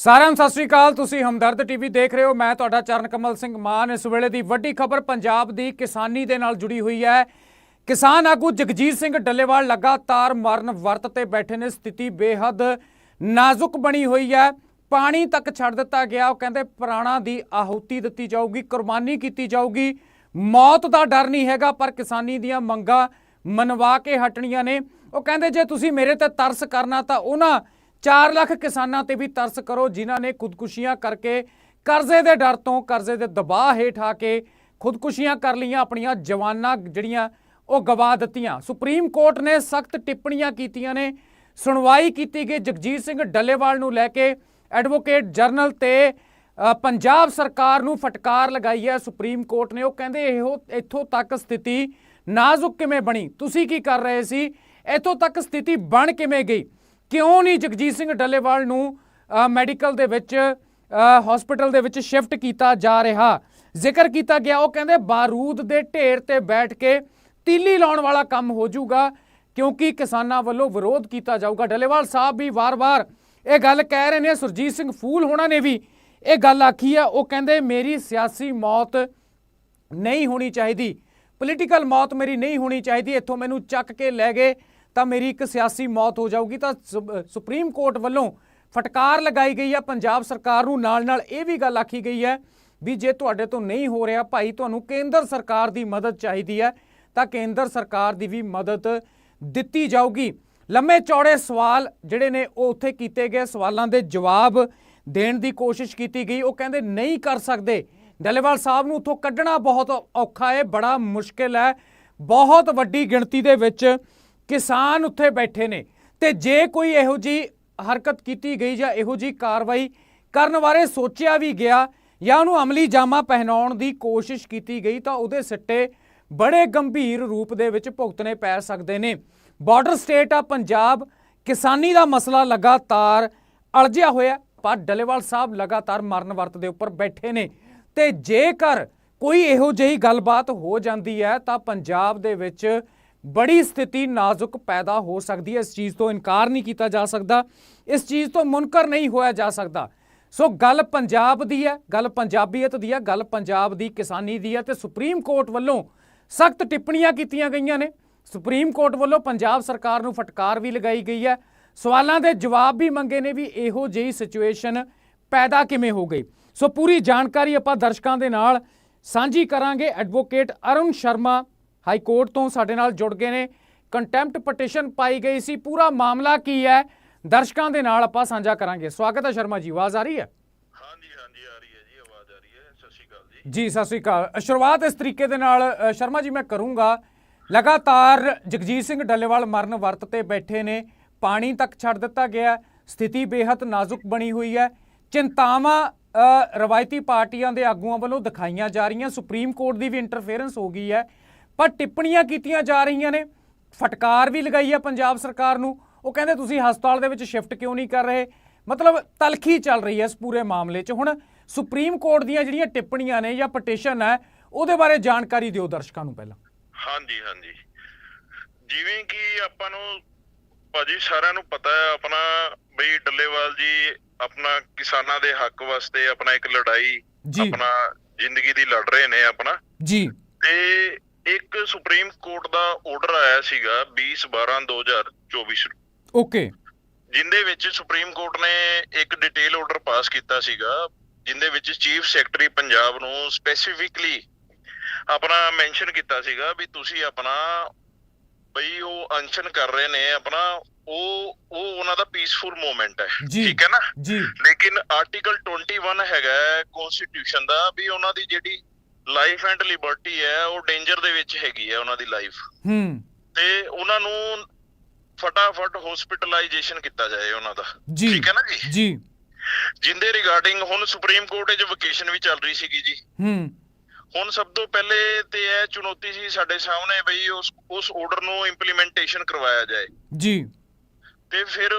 ਸਾਰਿਆਂ ਨੂੰ ਸਤਿ ਸ੍ਰੀ ਅਕਾਲ। ਤੁਸੀਂ ਹਮਦਰਦ ਟੀਵੀ ਦੇਖ ਰਹੇ ਹੋ। ਮੈਂ ਤੁਹਾਡਾ ਚਰਨ ਕਮਲ ਸਿੰਘ ਮਾਨ। ਇਸ ਵੇਲੇ ਦੀ ਵੱਡੀ ਖਬਰ ਪੰਜਾਬ ਦੀ ਕਿਸਾਨੀ ਦੇ ਨਾਲ ਜੁੜੀ ਹੋਈ ਹੈ। ਕਿਸਾਨ ਆਗੂ ਜਗਜੀਤ ਸਿੰਘ ਡੱਲੇਵਾਲ ਲਗਾਤਾਰ ਮਰਨ ਵਰਤ ਤੇ ਬੈਠੇ ਨੇ। ਸਥਿਤੀ ਬੇਹੱਦ ਨਾਜ਼ੁਕ ਬਣੀ ਹੋਈ ਹੈ। ਪਾਣੀ ਤੱਕ ਛੱਡ ਦਿੱਤਾ ਗਿਆ। ਉਹ ਕਹਿੰਦੇ ਪ੍ਰਾਣਾ ਦੀ ਆਹੂਤੀ ਦਿੱਤੀ ਜਾਊਗੀ, ਕੁਰਬਾਨੀ ਕੀਤੀ ਜਾਊਗੀ। ਮੌਤ ਦਾ ਡਰ ਨਹੀਂ ਹੈਗਾ, ਪਰ ਕਿਸਾਨੀ ਦੀਆਂ ਮੰਗਾਂ ਮਨਵਾ ਕੇ ਹਟਣੀਆਂ ਨੇ। ਉਹ ਕਹਿੰਦੇ, ਜੇ ਤੁਸੀਂ ਮੇਰੇ ਤੇ ਤਰਸ ਕਰਨਾ ਤਾਂ ਉਹਨਾਂ 4 ਲੱਖ ਕਿਸਾਨਾਂ ਤੇ ਵੀ ਤਰਸ ਕਰੋ, ਜਿਨ੍ਹਾਂ ਨੇ ਖੁਦਕੁਸ਼ੀਆਂ ਕਰਕੇ ਕਰਜ਼ੇ ਦੇ ਡਰ ਤੋਂ ਕਰਜ਼ੇ ਦੇ ਦਬਾਅ ਹੇਠ ਆ ਕੇ ਖੁਦਕੁਸ਼ੀਆਂ ਕਰ ਲਈਆਂ, ਆਪਣੀਆਂ ਜਵਾਨਾਂ ਜਿਹੜੀਆਂ ਉਹ ਗਵਾ ਦਿੱਤੀਆਂ। ਸੁਪਰੀਮ ਕੋਰਟ ਨੇ ਸਖਤ ਟਿੱਪਣੀਆਂ ਕੀਤੀਆਂ ਨੇ। ਸੁਣਵਾਈ ਕੀਤੀ ਗਈ। ਜਗਜੀਤ ਸਿੰਘ ਡੱਲੇਵਾਲ ਨੂੰ ਲੈ ਕੇ ਐਡਵੋਕੇਟ ਜਨਰਲ ਤੇ ਪੰਜਾਬ ਸਰਕਾਰ ਨੂੰ ਫਟਕਾਰ ਲਗਾਈ ਹੈ। ਸੁਪਰੀਮ ਕੋਰਟ ਨੇ ਉਹ ਕਹਿੰਦੇ, ਇਹੋ, ਇੱਥੋਂ ਤੱਕ ਸਥਿਤੀ ਨਾਜ਼ੁਕ ਕਿਵੇਂ ਬਣੀ? ਤੁਸੀਂ ਕੀ ਕਰ ਰਹੇ ਸੀ? ਇੱਥੋਂ ਤੱਕ ਸਥਿਤੀ ਬਣ ਕਿਵੇਂ ਗਈ? ਕਿਉਂ ਨਹੀਂ ਜਗਜੀਤ ਸਿੰਘ ਡੱਲੇਵਾਲ ਨੂੰ ਮੈਡੀਕਲ ਦੇ ਵਿੱਚ ਹਸਪੀਟਲ ਦੇ ਵਿੱਚ ਸ਼ਿਫਟ ਕੀਤਾ ਜਾ ਰਿਹਾ? ਜ਼ਿਕਰ ਕੀਤਾ ਗਿਆ, ਉਹ ਕਹਿੰਦੇ ਬਾਰੂਦ ਦੇ ਢੇਰ ਤੇ ਬੈਠ ਕੇ ਤੀਲੀ ਲਾਉਣ ਵਾਲਾ ਕੰਮ ਹੋ ਜਾਊਗਾ, ਕਿਉਂਕਿ ਕਿਸਾਨਾਂ ਵੱਲੋਂ ਵਿਰੋਧ ਕੀਤਾ ਜਾਊਗਾ। ਡੱਲੇਵਾਲ ਸਾਹਿਬ ਵੀ ਵਾਰ-ਵਾਰ ਇਹ ਗੱਲ ਕਹਿ ਰਹੇ ਨੇ, ਸੁਰਜੀਤ ਸਿੰਘ ਫੂਲ ਹੋਣਾ ਨੇ ਵੀ ਇਹ ਗੱਲ ਆਖੀ ਆ। ਉਹ ਕਹਿੰਦੇ, ਮੇਰੀ ਸਿਆਸੀ ਮੌਤ ਨਹੀਂ ਹੋਣੀ ਚਾਹੀਦੀ ਪੋਲੀਟੀਕਲ ਮੌਤ ਮੇਰੀ ਨਹੀਂ ਹੋਣੀ ਚਾਹੀਦੀ, ਇੱਥੋਂ ਮੈਨੂੰ ਚੱਕ ਕੇ ਲੈ ਗਏ ਤਾਂ ਮੇਰੀ ਇੱਕ ਸਿਆਸੀ ਮੌਤ ਹੋ ਜਾਊਗੀ, ਤਾਂ ਸੁਪਰੀਮ ਕੋਰਟ ਵੱਲੋਂ ਫਟਕਾਰ ਲਗਾਈ ਗਈ ਹੈ ਪੰਜਾਬ ਸਰਕਾਰ ਨੂੰ ਨਾਲ ਨਾਲ ਇਹ ਵੀ ਗੱਲ ਆਖੀ ਗਈ ਹੈ ਵੀ ਜੇ ਤੁਹਾਡੇ ਤੋਂ ਨਹੀਂ ਹੋ ਰਿਹਾ ਭਾਈ, ਤੁਹਾਨੂੰ ਕੇਂਦਰ ਸਰਕਾਰ ਦੀ ਮਦਦ ਚਾਹੀਦੀ ਹੈ, ਤਾਂ ਕੇਂਦਰ ਸਰਕਾਰ ਦੀ ਵੀ ਮਦਦ ਦਿੱਤੀ ਜਾਊਗੀ। ਲੰਮੇ ਚੌੜੇ ਸਵਾਲ ਜਿਹੜੇ ਨੇ ਉਹ ਉੱਥੇ ਕੀਤੇ ਗਏ, ਸਵਾਲਾਂ ਦੇ ਜਵਾਬ ਦੇਣ ਦੀ ਕੋਸ਼ਿਸ਼ ਕੀਤੀ ਗਈ, ਉਹ ਕਹਿੰਦੇ ਨਹੀਂ ਕਰ ਸਕਦੇ। ਡੱਲੇਵਾਲ ਸਾਹਿਬ ਨੂੰ ਉੱਥੋਂ ਕੱਢਣਾ ਬਹੁਤ ਔਖਾ ਹੈ, ਬੜਾ ਮੁਸ਼ਕਿਲ ਹੈ, ਬਹੁਤ ਵੱਡੀ ਗਿਣਤੀ ਦੇ ਵਿੱਚ ਕਿਸਾਨ ਉੱਥੇ ਬੈਠੇ ਨੇ। ਤੇ ਜੇ ਕੋਈ ਇਹੋ ਜੀ ਹਰਕਤ ਕੀਤੀ ਗਈ ਜਾਂ ਇਹੋ ਜੀ ਕਾਰਵਾਈ ਕਰਨ ਬਾਰੇ ਸੋਚਿਆ ਵੀ ਗਿਆ ਜਾਂ ਉਹਨੂੰ ਅਮਲੀ ਜਾਮਾ ਪਹਿਨਾਉਣ ਦੀ ਕੋਸ਼ਿਸ਼ ਕੀਤੀ ਗਈ, ਤਾਂ ਉਹਦੇ ਸਿੱਟੇ ਬੜੇ ਗੰਭੀਰ ਰੂਪ ਦੇ ਵਿੱਚ ਭੁਗਤਣੇ ਪੈ ਸਕਦੇ ਨੇ। ਬਾਰਡਰ ਸਟੇਟ ਆ ਪੰਜਾਬ, ਕਿਸਾਨੀ ਦਾ ਮਸਲਾ ਲਗਾਤਾਰ ਅਲਝਿਆ ਹੋਇਆ, ਪਰ ਡੱਲੇਵਾਲ ਸਾਹਿਬ ਲਗਾਤਾਰ ਮਰਨ ਵਰਤ ਦੇ ਉੱਪਰ ਬੈਠੇ ਨੇ। ਤੇ ਜੇਕਰ ਕੋਈ ਇਹੋ ਜਿਹੀ ਗੱਲਬਾਤ ਹੋ ਜਾਂਦੀ ਹੈ, ਤਾਂ ਪੰਜਾਬ ਦੇ ਵਿੱਚ ਬੜੀ ਸਥਿਤੀ ਨਾਜ਼ੁਕ ਪੈਦਾ ਹੋ ਸਕਦੀ ਹੈ। ਇਸ ਚੀਜ਼ ਤੋਂ ਇਨਕਾਰ ਨਹੀਂ ਕੀਤਾ ਜਾ ਸਕਦਾ। ਇਸ ਚੀਜ਼ ਤੋਂ ਮੁਨਕਰ ਨਹੀਂ ਹੋਇਆ ਜਾ ਸਕਦਾ। ਸੋ ਗੱਲ ਪੰਜਾਬ ਦੀ ਹੈ, ਗੱਲ ਪੰਜਾਬੀਅਤ ਦੀ ਹੈ, ਗੱਲ ਪੰਜਾਬ ਦੀ ਕਿਸਾਨੀ ਦੀ ਹੈ ਤੇ ਸੁਪਰੀਮ ਕੋਰਟ ਵੱਲੋਂ ਸਖਤ ਟਿੱਪਣੀਆਂ ਕੀਤੀਆਂ ਗਈਆਂ ਨੇ। ਸੁਪਰੀਮ ਕੋਰਟ ਵੱਲੋਂ ਪੰਜਾਬ ਸਰਕਾਰ ਨੂੰ ਫਟਕਾਰ ਵੀ ਲਗਾਈ ਗਈ ਹੈ। ਸਵਾਲਾਂ ਦੇ ਜਵਾਬ ਵੀ ਮੰਗੇ ਨੇ ਵੀ ਇਹੋ ਜਿਹੀ ਸਿਚੁਏਸ਼ਨ ਪੈਦਾ ਕਿਵੇਂ ਹੋ ਗਈ। ਸੋ ਪੂਰੀ ਜਾਣਕਾਰੀ ਆਪਾਂ ਦਰਸ਼ਕਾਂ ਦੇ ਨਾਲ ਸਾਂਝੀ ਕਰਾਂਗੇ। Advocate Arun Sharma high court ਤੋਂ ਸਾਡੇ ਨਾਲ ਜੁੜ ਗਏ ਨੇ। ਕੰਟੈਂਪਟ ਪਟੀਸ਼ਨ ਪਾਈ ਗਈ ਸੀ। ਪੂਰਾ ਮਾਮਲਾ ਕੀ ਹੈ? ਦਰਸ਼ਕਾਂ ਦੇ ਨਾਲ ਆਪਾਂ ਸਾਂਝਾ ਕਰਾਂਗੇ। ਸਵਾਗਤ ਹੈ ਸ਼ਰਮਾ ਜੀ ਆਵਾਜ਼ ਆ ਰਹੀ ਹੈ? ਹਾਂਜੀ ਹਾਂਜੀ ਆ ਰਹੀ ਹੈ ਜੀ ਆਵਾਜ਼ ਆ ਰਹੀ ਹੈ। ਸਤਿ ਸ਼੍ਰੀ ਅਕਾਲ ਜੀ। ਜੀ ਸਤਿ ਸ੍ਰੀ ਅਕਾਲ। ਸ਼ੁਰੂਆਤ ਇਸ ਤਰੀਕੇ ਦੇ ਨਾਲ ਸ਼ਰਮਾ ਜੀ ਮੈਂ ਕਰੂੰਗਾ। ਲਗਾਤਾਰ ਜਗਜੀਤ ਸਿੰਘ ਡੱਲੇਵਾਲ ਮਰਨ ਵਰਤ ਤੇ ਬੈਠੇ ਨੇ। ਪਾਣੀ ਤੱਕ ਛੱਡ ਦਿੱਤਾ ਗਿਆ। ਸਥਿਤੀ ਬੇਹੱਦ ਨਾਜ਼ੁਕ ਬਣੀ ਹੋਈ ਹੈ। ਚਿੰਤਾਵਾਂ ਰਵਾਇਤੀ ਪਾਰਟੀਆਂ ਦੇ ਆਗੂਆਂ ਵੱਲੋਂ ਦਿਖਾਈਆਂ ਜਾ ਰਹੀਆਂ। ਸੁਪਰੀਮ ਕੋਰਟ ਦੀ ਵੀ ਇੰਟਰਫੇਰੈਂਸ ਹੋ ਗਈ ਹੈ। ਪਰ ਟਿੱਪਣੀਆਂ ਕੀਤੀਆਂ ਜਾ ਰਹੀਆਂ ਨੇ। ਫਟਕਾਰ ਵੀ ਲਗਾਈ ਹੈ ਪੰਜਾਬ ਸਰਕਾਰ ਨੂੰ। ਉਹ ਕਹਿੰਦੇ ਤੁਸੀਂ ਹਸਪਤਾਲ ਦੇ ਵਿੱਚ ਸ਼ਿਫਟ ਕਿਉਂ ਨਹੀਂ ਕਰ ਰਹੇ? ਮਤਲਬ ਤਲਖੀ ਚੱਲ ਰਹੀ ਹੈ ਇਸ ਪੂਰੇ ਮਾਮਲੇ 'ਚ। ਹੁਣ ਸੁਪਰੀਮ ਕੋਰਟ ਦੀਆਂ ਜਿਹੜੀਆਂ ਟਿੱਪਣੀਆਂ ਨੇ ਜਾਂ ਪਟੀਸ਼ਨ ਹੈ ਉਹਦੇ ਬਾਰੇ ਜਾਣਕਾਰੀ ਦਿਓ ਦਰਸ਼ਕਾਂ ਨੂੰ ਪਹਿਲਾਂ। ਹਾਂਜੀ ਹਾਂਜੀ। ਜਿਵੇਂ ਕਿ ਆਪਾਂ ਨੂੰ ਭਾਜੀ ਸਾਰਿਆਂ ਨੂੰ ਪਤਾ ਹੈ ਆਪਣਾ ਬਈ ਡੱਲੇਵਾਲ ਜੀ ਆਪਣਾ ਕਿਸਾਨਾਂ ਦੇ ਹੱਕ ਵਾਸਤੇ ਆਪਣਾ ਇੱਕ ਲੜਾਈ। ਆਪਣਾ ਜ਼ਿੰਦਗੀ ਦੀ ਲੜ ਰਹੇ ਨੇ ਆਪਣਾ। ਜੀ। ਤੇ ਇੱਕ ਸੁਪਰੀਮ ਕੋਰਟ ਦਾ ਆਰਡਰ ਆਇਆ ਸੀਗਾ 20 12 2024 ਨੂੰ ਓਕੇ ਜਿੰਦੇ ਵਿੱਚ ਸੁਪਰੀਮ ਕੋਰਟ ਨੇ ਇੱਕ ਡਿਟੇਲ ਆਰਡਰ ਪਾਸ ਕੀਤਾ ਸੀਗਾ ਜਿੰਦੇ ਵਿੱਚ ਚੀਫ ਸੈਕਟਰੀ ਪੰਜਾਬ ਨੂੰ ਸਪੈਸੀਫਿਕਲੀ ਆਪਣਾ ਮੈਂਸ਼ਨ ਕੀਤਾ ਸੀਗਾ ਵੀ ਤੁਸੀਂ ਆਪਣਾ ਬਈ ਉਹ ਅਨਸ਼ਨ ਕਰ ਰਹੇ ਨੇ ਆਪਣਾ ਉਹ ਉਹ ਉਹਨਾਂ ਦਾ ਪੀਸਫੁਲ ਮੂਵਮੈਂਟ ਹੈ। ਠੀਕ ਹੈ ਨਾ? ਜੀ। ਲੇਕਿਨ ਆਰਟੀਕਲ 21 ਹੈਗਾ ਕਨਸਟੀਟਿਊਸ਼ਨ ਦਾ ਵੀ ਉਹਨਾਂ ਦੀ ਜਿਹੜੀ ਲਾਈਫ ਐਂਡ ਲਿਬਰਟੀ ਹੈ ਉਹ ਡੇਂਜਰ ਦੇ ਵਿੱਚ ਹੈਗੀ ਹੈ ਉਹਨਾਂ ਦੀ ਲਾਈਫ ਹੂੰ। ਤੇ ਉਹਨਾਂ ਨੂੰ ਫਟਾਫਟ ਹਸਪੀਟਲਾਈਜੇਸ਼ਨ ਕੀਤਾ ਜਾਏ ਉਹਨਾਂ ਦਾ। ਠੀਕ ਹੈ ਨਾ ਜੀ? ਜੀ। ਜਿੰਦੇ ਰਿਗਾਰਡਿੰਗ ਹੁਣ ਸੁਪਰੀਮ ਕੋਰਟ ਵਿੱਚ ਵਕੇਸ਼ਨ ਵੀ ਚੱਲ ਰਹੀ ਸੀਗੀ ਜੀ। ਹੂੰ। ਹੁਣ ਸਭ ਤੋਂ ਪਹਿਲੇ ਤੇ ਇਹ ਚੁਣੌਤੀ ਸੀ ਸਾਡੇ ਸਾਹਮਣੇ ਬਈ ਉਸ ਉਸ ਆਰਡਰ ਨੂੰ ਇੰਪਲੀਮੈਂਟੇਸ਼ਨ ਕਰਵਾਇਆ ਜਾਏ। ਜੀ। ਤੇ ਫਿਰ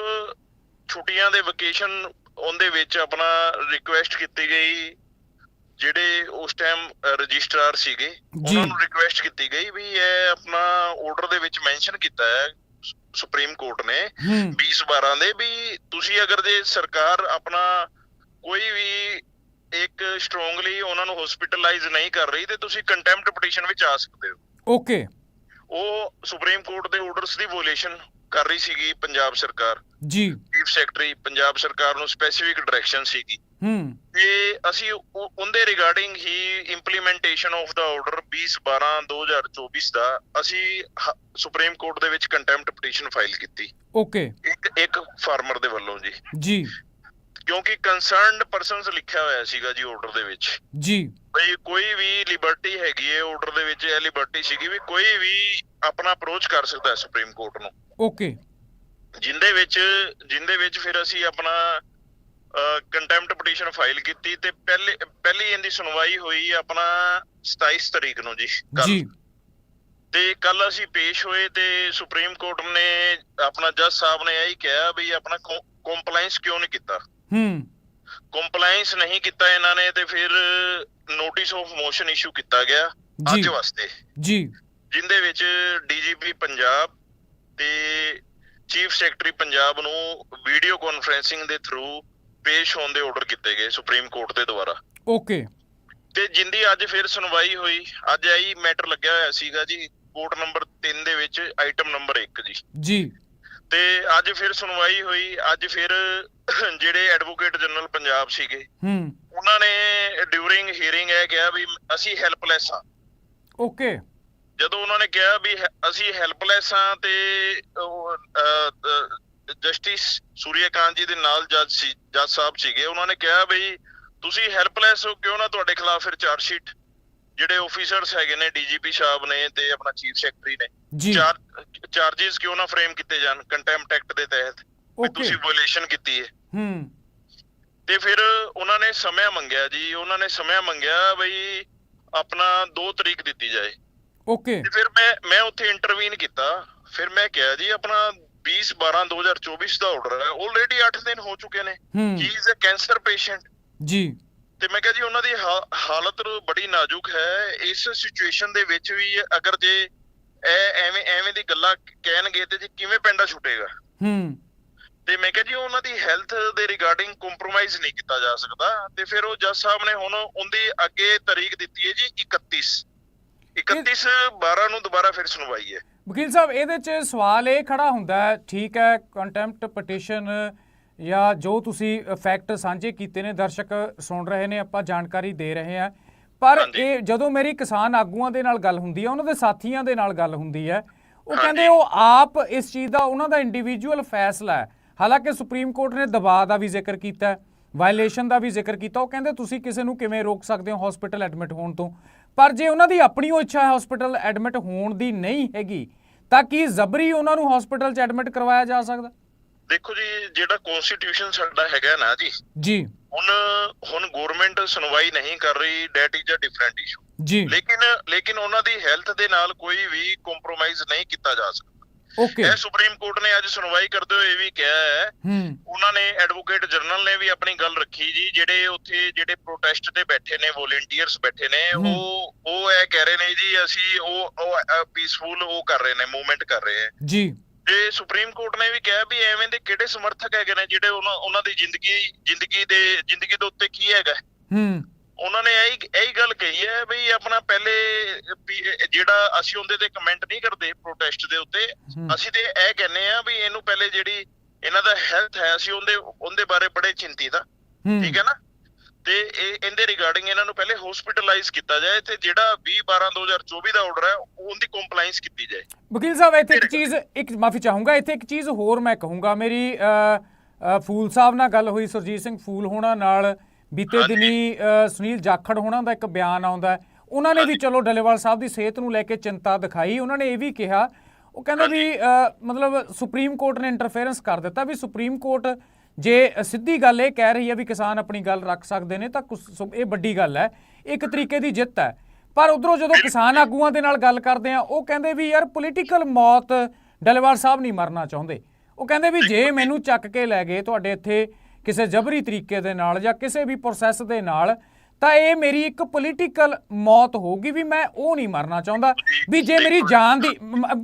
ਛੁੱਟੀਆਂ ਦੇ ਵਕੇਸ਼ਨ ਉਹਦੇ ਵਿੱਚ ਆਪਣਾ ਰਿਕੁਐਸਟ ਕੀਤੀ ਗਈ। ਜਿਹੜੇ ਉਸ ਟਾਈਮ ਰਜਿਸਟਰਾਰ ਸੀਗੇ। ਉਹਨਾਂ ਨੂੰ ਰਿਕੁਐਸਟ ਕੀਤੀ ਗਈ ਵੀ ਇਹ ਆਪਣਾ ਆਰਡਰ ਦੇ ਵਿੱਚ ਮੈਂਸ਼ਨ ਕੀਤਾ ਹੈ ਸੁਪਰੀਮ ਕੋਰਟ ਨੇ ਹੂੰ। 20 12 ਦੇ ਵੀ ਤੁਸੀਂ ਅਗਰ ਜੇ ਸਰਕਾਰ ਆਪਣਾ ਕੋਈ ਵੀ ਇੱਕ ਸਟਰੋਂਗਲੀ ਉਹਨਾਂ ਨੂੰ ਹਸਪੀਟਲਾਈਜ਼ ਨਹੀਂ ਕਰ ਰਹੀ ਤੇ ਤੁਸੀਂ ਕੰਟੈਂਪਟ ਪਟੀਸ਼ਨ ਵਿੱਚ ਆ ਸਕਦੇ ਹੋ। ਓਕੇ। ਉਹ ਸੁਪਰੀਮ ਕੋਰਟ ਦੇ ਆਰਡਰਸ ਦੀ ਵੋਲੇਸ਼ਨ ਕਰ ਰਹੀ ਸੀਗੀ ਪੰਜਾਬ ਸਰਕਾਰ। ਜੀ। ਚੀਫ ਸੈਕਟਰੀ ਪੰਜਾਬ ਸਰਕਾਰ ਨੂੰ ਸਪੈਸੀਫਿਕ ਡਾਇਰੈਕਸ਼ਨ ਸੀਗੀ। ਹੂੰ। ਤੇ ਅਸੀਂ ਉਹ- ਉਹਦੇ ਰਿਗਾਰਡਿੰਗ ਹੀ ਇੰਪਲੀਮੈਂਟੇਸ਼ਨ ਆਫ ਦਾ ਆਰਡਰ 20 12 2024 ਦਾ ਅਸੀਂ ਸੁਪਰੀਮ ਕੋਰਟ ਦੇ ਵਿੱਚ ਕੰਟੈਂਪਟ ਪਟੀਸ਼ਨ ਫਾਈਲ ਕੀਤੀ। ਓਕੇ ਇੱਕ ਇੱਕ ਫਾਰਮਰ ਦੇ ਵੱਲੋਂ ਜੀ। ਜੀ। ਕਿਉਂਕਿ ਕੰਸਰਨਡ ਪਰਸਨਸ ਲਿਖਿਆ ਹੋਇਆ ਸੀਗਾ ਜੀ ਆਰਡਰ ਦੇ ਵਿੱਚ। ਜੀ। ਬਈ ਕੋਈ ਵੀ ਲਿਬਰਟੀ ਹੈਗੀ ਹੈ ਆਰਡਰ ਦੇ ਵਿੱਚ ਇਹ ਲਿਬਰਟੀ ਸੀਗੀ ਵੀ ਕੋਈ ਵੀ ਆਪਣਾ ਅਪਰੋਚ ਕਰ ਸਕਦਾ ਹੈ ਸੁਪਰੀਮ ਕੋਰਟ ਨੂੰ। ਓਕੇ ਜਿੰਦੇ ਵਿੱਚ ਜਿੰਦੇ ਵਿੱਚ ਫਿਰ ਅਸੀਂ ਆਪਣਾ ਕੰਟੈਂਪਟ ਪਟੀਸ਼ਨ ਫਾਈਲ ਕੀਤੀ ਤੇ ਪਹਿਲੇ ਪਹਿਲੀ ਇਹਦੀ ਸੁਣਵਾਈ ਹੋਈ ਆਪਣਾ 27 ਤਰੀਕ ਨੂੰ ਜੀ। ਜੀ। ਤੇ ਕੱਲ ਅਸੀਂ ਪੇਸ਼ ਹੋਏ ਤੇ ਸੁਪਰੀਮ ਕੋਰਟ ਨੇ ਆਪਣਾ ਜੱਜ ਸਾਹਿਬ ਨੇ ਇਹੀ ਕਿਹਾ ਵੀ ਆਪਣਾ ਕੰਪਲਾਈਂਸ ਕਿਉਂ ਨਹੀਂ ਕੀਤਾ? ਹੂੰ। ਕੰਪਲਾਈਂਸ ਨਹੀਂ ਕੀਤਾ ਇਹਨਾਂ ਨੇ ਤੇ ਫਿਰ ਨੋਟਿਸ ਆਫ ਮੋਸ਼ਨ ਇਸ਼ੂ ਕੀਤਾ ਗਿਆ ਅੱਜ ਵਾਸਤੇ। ਜੀ। ਜਿੰਦੇ ਵਿੱਚ ਡੀਜੀਪੀ ਪੰਜਾਬ ਤੇ ਚੀਫ ਸੈਕਟਰੀ ਪੰਜਾਬ ਨੂੰ ਵੀਡੀਓ ਕਾਨਫਰੈਂਸਿੰਗ ਦੇ ਥਰੂ ਪੇਸ਼ ਹੋਣ ਦੇ ਆਰਡਰ ਕੀਤੇ ਗਏ ਸੁਪਰੀਮ ਕੋਰਟ ਦੇ ਦੁਆਰਾ। ਓਕੇ। ਤੇ ਜਿੰਦੀ ਅੱਜ ਫਿਰ ਸੁਣਵਾਈ ਹੋਈ ਅੱਜ ਆਈ ਮੈਟਰ ਲੱਗਿਆ ਹੋਇਆ ਸੀਗਾ ਜੀ ਕੋਰਟ ਨੰਬਰ 3 ਦੇ ਵਿੱਚ ਆਈਟਮ ਨੰਬਰ 1 ਜੀ। ਜੀ। ਤੇ ਅੱਜ ਫਿਰ ਸੁਣਵਾਈ ਹੋਈ ਅੱਜ ਫਿਰ ਜਿਹੜੇ ਐਡਵੋਕੇਟ ਜਨਰਲ ਪੰਜਾਬ ਸੀਗੇ ਹੂੰ। ਉਹਨਾਂ ਨੇ ਡਿਊਰਿੰਗ ਹੀਅਰਿੰਗ ਇਹ ਕਿਹਾ ਵੀ ਅਸੀਂ ਹੈਲਪਲੈਸ ਆ ਓਕੇ। ਜਦੋਂ ਉਹਨਾਂ ਨੇ ਕਿਹਾ ਵੀ ਹੈ- ਅਸੀਂ ਹੈਲਪਲੈਸ ਆ ਤੇ ਜਸਟਿਸ ਸੂਰਿਆਕਾਂਤ ਜੀ ਦੇ ਨਾਲ ਜੱਜ ਸੀ ਜੱਜ ਸਾਹਿਬ ਸੀਗੇ ਉਹਨਾਂ ਨੇ ਕਿਹਾ ਵੀ ਤੁਸੀਂ ਹੈਲਪਲੈਸ ਹੋ ਕਿਉਂ ਨਾ ਤੁਹਾਡੇ ਖਿਲਾਫ ਫਿਰ ਚਾਰਜ ਸ਼ੀਟ ਜਿਹੜੇ ਆਫੀਸਰਸ ਹੈਗੇ ਨੇ ਡੀਜੀਪੀ ਸਾਹਿਬ ਨੇ ਤੇ ਆਪਣਾ ਚੀਫ ਸੈਕਟਰੀ ਨੇ ਚਾਰ ਚਾਰजेस ਕਿਉਂ ਨਾ ਫਰੇਮ ਕੀਤੇ ਜਾਣ ਕੰਟੈਂਪਟ ਐਕਟ ਦੇ ਤਹਿਤ ਵੀ ਤੁਸੀਂ ਵਾਇਲੇਸ਼ਨ ਕੀਤੀ ਹੈ ਹੂੰ। ਤੇ ਫਿਰ ਉਹਨਾਂ ਨੇ ਸਮਾਂ ਮੰਗਿਆ ਜੀ ਉਹਨਾਂ ਨੇ ਸਮਾਂ ਮੰਗਿਆ ਬਈ ਆਪਣਾ 2 ਤਰੀਕ ਦਿੱਤੀ ਜਾਏ। ਓਕੇ ਤੇ ਫਿਰ ਮੈਂ ਮੈਂ ਉੱਥੇ ਇੰਟਰਵੀਨ ਕੀਤਾ। ਫਿਰ ਮੈਂ ਕਿਹਾ ਜੀ ਆਪਣਾ 20 12 2024 ਦਾ ਆਰਡਰ ਹੈ। ਆਲਰੇਡੀ 8 ਦਿਨ ਹੋ ਚੁੱਕੇ ਨੇ। ਹੂੰ। ਇਜ਼ ਅ ਕੈਂਸਰ ਪੇਸ਼ੈਂਟ ਜੀ। ਤੇ ਮੈਂ ਕਿਹਾ ਜੀ ਉਹਨਾਂ ਦੀ ਹਾਲਤ ਬੜੀ ਨਾਜ਼ੁਕ ਹੈ। ਇਸ ਸਿਚੁਏਸ਼ਨ ਦੇ ਵਿੱਚ ਵੀ ਅਗਰ ਜੇ ਇਹ ਐਵੇਂ ਐਵੇਂ ਦੀ ਗੱਲਾਂ ਕਹਿਣਗੇ ਤੇ ਜੀ ਕਿਵੇਂ ਪੈਂਡਾ ਛੁੱਟੇਗਾ? ਹੂੰ। ਤੇ ਮੈਂ ਕਿਹਾ ਜੀ ਉਹਨਾਂ ਦੀ ਹੈਲਥ ਦੇ ਰਿਗਾਰਡਿੰਗ ਕੰਪਰੋਮਾਈਜ਼ ਨਹੀਂ ਕੀਤਾ ਜਾ ਸਕਦਾ। ਤੇ ਫਿਰ ਉਹ ਜੱਜ ਸਾਹਿਬ ਨੇ ਹੁਣ ਉਹਦੀ ਅੱਗੇ ਤਾਰੀਖ ਦਿੱਤੀ ਹੈ ਜੀ 31 31 12 ਨੂੰ ਦੁਬਾਰਾ ਫਿਰ ਸੁਣਵਾਈ ਹੈ ਵਕੀਲ ਸਾਹਿਬ ਇਹਦੇ 'ਚ ਸਵਾਲ ਇਹ ਖੜਾ ਹੁੰਦਾ ਹੈ ਠੀਕ ਹੈ ਕੰਟੈਂਪਟ ਪਟੀਸ਼ਨ ਜਾਂ ਜੋ ਤੁਸੀਂ ਫੈਕਟ ਸਾਂਝੇ ਕੀਤੇ ਨੇ ਦਰਸ਼ਕ ਸੁਣ ਰਹੇ ਨੇ ਆਪਾਂ ਜਾਣਕਾਰੀ ਦੇ ਰਹੇ ਹਾਂ ਪਰ। ਇਹ ਜਦੋਂ ਮੇਰੀ ਕਿਸਾਨ ਆਗੂਆਂ ਦੇ ਨਾਲ ਗੱਲ ਹੁੰਦੀ ਹੈ ਉਹਨਾਂ ਦੇ ਸਾਥੀਆਂ ਦੇ ਨਾਲ ਗੱਲ ਹੁੰਦੀ ਹੈ ਉਹ। ਕਹਿੰਦੇ ਉਹ ਆਪ ਇਸ ਚੀਜ਼ ਦਾ ਉਹਨਾਂ ਦਾ ਇੰਡੀਵਿਜੂਅਲ ਫੈਸਲਾ ਹੈ ਹਾਲਾਂਕਿ ਸੁਪਰੀਮ ਕੋਰਟ ਨੇ ਦਬਾਅ ਦਾ ਵੀ ਜ਼ਿਕਰ ਕੀਤਾ ਹੈ ਵਾਇਲੇਸ਼ਨ ਦਾ ਵੀ ਜ਼ਿਕਰ ਕੀਤਾ ਉਹ ਕਹਿੰਦੇ ਤੁਸੀਂ ਕਿਸੇ ਨੂੰ ਕਿਵੇਂ ਰੋਕ ਸਕਦੇ ਹੋ ਹਸਪੀਟਲ ਐਡਮਿਟ ਹੋਣ ਤੋਂ ਪਰ ਜੇ ਉਹਨਾਂ ਦੀ ਆਪਣੀ ਉਹ ਇੱਛਾ ਹੈ ਹਸਪੀਟਲ ਐਡਮਿਟ ਹੋਣ ਦੀ ਨਹੀਂ ਹੈਗੀ ਤਾਂ ਕੀ ਜ਼ਬਰੀ ਉਹਨਾਂ ਨੂੰ ਹਸਪੀਟਲ 'ਚ ਐਡਮਿਟ ਕਰਵਾਇਆ ਜਾ ਸਕਦਾ? ਦੇਖੋ ਜੀ ਜਿਹੜਾ ਕਨਸਟੀਟਿਊਸ਼ਨ ਸਾਡਾ ਹੈਗਾ ਨਾ ਜੀ ਜੀ। ਹੁਣ ਹੁਣ ਗਵਰਨਮੈਂਟ ਸੁਣਵਾਈ ਨਹੀਂ ਕਰ ਰਹੀ that is a different issue ਜੀ। ਲੇਕਿਨ ਲੇਕਿਨ ਉਹਨਾਂ ਦੀ ਹੈਲਥ ਦੇ ਨਾਲ ਕੋਈ ਵੀ ਕੰਪਰੋਮਾਈਜ਼ ਨਹੀਂ ਕੀਤਾ ਜਾ ਸਕਦਾ। ਓਕੇ ਇਹ ਸੁਪਰੀਮ ਕੋਰਟ ਨੇ ਅੱਜ ਸੁਣਵਾਈ ਕਰਦੇ ਹੋਏ ਇਹ ਵੀ ਕਿਹਾ ਹੈ। ਹੂੰ। ਉਹਨਾਂ ਨੇ ਐਡਵੋਕੇਟ ਜਨਰਲ ਨੇ ਵੀ ਆਪਣੀ ਗੱਲ ਰੱਖੀ ਜੀ ਜਿਹੜੇ ਉੱਥੇ ਜਿਹੜੇ ਪ੍ਰੋਟੈਸਟ ਤੇ ਬੈਠੇ ਨੇ ਵੋਲੰਟੀਅਰਸ ਬੈਠੇ ਨੇ। ਉਹ ਉਹ ਇਹ ਕਹਿ ਰਹੇ ਨੇ ਜੀ ਅਸੀਂ ਉਹ ਉਹ ਪੀਸਫੁਲ ਉਹ ਕਰ ਰਹੇ ਨੇ ਮੂਵਮੈਂਟ ਕਰ ਰਹੇ ਹੈ ਜੀ। ਤੇ ਸੁਪਰੀਮ ਕੋਰਟ ਨੇ ਵੀ ਕਿਹਾ ਵੀ ਐਵੇਂ ਦੇ ਕਿਹੜੇ ਸਮਰਥਕ ਹੈਗੇ ਨੇ ਜਿਹੜੇ ਉਹਨਾਂ ਉਹਨਾਂ ਦੀ ਜ਼ਿੰਦਗੀ ਜ਼ਿੰਦਗੀ ਦੇ ਜ਼ਿੰਦਗੀ ਦੇ ਉੱਤੇ ਕੀ ਹੈਗਾ? ਹੂੰ। ਉਹਨਾਂ ਨੇ ਇਹੀ ਇਹੀ ਗੱਲ ਕਹੀ ਹੈ ਵੀ ਆਪਣਾ ਪਹਿਲੇ ਜਿਹੜਾ ਅਸੀਂ ਉਹਦੇ ਤੇ ਕਮੈਂਟ ਨਹੀਂ ਕਰਦੇ ਪ੍ਰੋਟੈਸਟ ਦੇ ਉੱਤੇ। ਅਸੀਂ ਤੇ ਇਹ ਕਹਿੰਨੇ ਆ ਵੀ ਇਹਨੂੰ ਪਹਿਲੇ ਜਿਹੜੀ ਇਹਨਾਂ ਦਾ ਹੈਲਥ ਹੈ ਅਸੀਂ ਉਹਦੇ ਉਹਦੇ ਬਾਰੇ ਬੜੇ ਚਿੰਤਿਤ ਆ ਠੀਕ ਹੈ ਨਾ? ਤੇ ਇਹ ਇਹਦੇ ਰਿਗਾਰਡਿੰਗ ਇਹਨਾਂ ਨੂੰ ਪਹਿਲੇ ਹਸਪੀਟਲਾਈਜ਼ ਕੀਤਾ ਜਾਏ ਤੇ ਜਿਹੜਾ 20 12 2024 ਦਾ ਆਰਡਰ ਹੈ ਉਹਦੀ ਕੰਪਲਾਈਂਸ ਕੀਤੀ ਜਾਏ। ਵਕੀਲ ਸਾਹਿਬ ਇੱਥੇ ਇੱਕ ਚੀਜ਼ ਇੱਕ ਮਾਫੀ ਚਾਹੂੰਗਾ ਇੱਥੇ ਇੱਕ ਚੀਜ਼ ਹੋਰ ਮੈਂ ਕਹੂੰਗਾ। ਮੇਰੀ ਫੂਲ ਸਾਹਿਬ ਨਾਲ ਗੱਲ ਹੋਈ ਸੁਰਜੀਤ ਸਿੰਘ ਫੂਲ ਹੋਣਾ ਨਾਲ। ਬੀਤੇ। ਦਿਨੀ ਸੁਨੀਲ ਜਾਖੜ ਹੋਣਾ ਦਾ ਇੱਕ ਬਿਆਨ ਆਉਂਦਾ। ਉਹਨਾਂ ਨੇ ਵੀ। ਚਲੋ ਡੱਲੇਵਾਲ ਸਾਹਿਬ ਦੀ ਸਿਹਤ ਨੂੰ ਲੈ ਕੇ ਚਿੰਤਾ ਦਿਖਾਈ ਉਹਨਾਂ ਨੇ ਇਹ ਵੀ ਕਿਹਾ ਉਹ ਕਹਿੰਦੇ ਵੀ ਮਤਲਬ ਸੁਪਰੀਮ ਕੋਰਟ ਨੇ ਇੰਟਰਫੇਰੈਂਸ ਕਰ ਦਿੱਤਾ ਵੀ ਸੁਪਰੀਮ ਕੋਰਟ ਜੇ ਸਿੱਧੀ ਗੱਲ ਇਹ ਕਹਿ ਰਹੀ ਹੈ ਵੀ ਕਿਸਾਨ ਆਪਣੀ ਗੱਲ ਰੱਖ ਸਕਦੇ ਨੇ ਤਾਂ ਇਹ ਵੱਡੀ ਗੱਲ ਹੈ ਇੱਕ ਤਰੀਕੇ ਦੀ ਜਿੱਤ ਹੈ ਪਰ ਉਧਰੋਂ ਜਦੋਂ ਕਿਸਾਨ ਆਗੂਆਂ ਦੇ ਨਾਲ ਗੱਲ ਕਰਦੇ ਆ ਉਹ ਕਹਿੰਦੇ ਵੀ ਯਾਰ ਪੋਲੀਟੀਕਲ ਮੌਤ ਡੱਲੇਵਾਲ ਸਾਹਿਬ ਨਹੀਂ ਮਰਨਾ ਚਾਹੁੰਦੇ ਉਹ ਕਹਿੰਦੇ ਵੀ ਜੇ ਮੈਨੂੰ ਚੱਕ ਕੇ ਲੈ ਗਏ ਤੁਹਾਡੇ ਇੱਥੇ ਕਿਸੇ ਜਬਰੀ ਤਰੀਕੇ ਦੇ ਨਾਲ ਜਾਂ ਕਿਸੇ ਵੀ ਪ੍ਰੋਸੈਸ ਦੇ ਨਾਲ ਤਾਂ ਇਹ ਮੇਰੀ ਇੱਕ ਪੋਲੀਟੀਕਲ ਮੌਤ ਹੋਊਗੀ ਵੀ ਮੈਂ ਉਹ ਨਹੀਂ ਮਰਨਾ ਚਾਹੁੰਦਾ। ਵੀ ਜੇ ਮੇਰੀ ਜਾਨ ਦੀ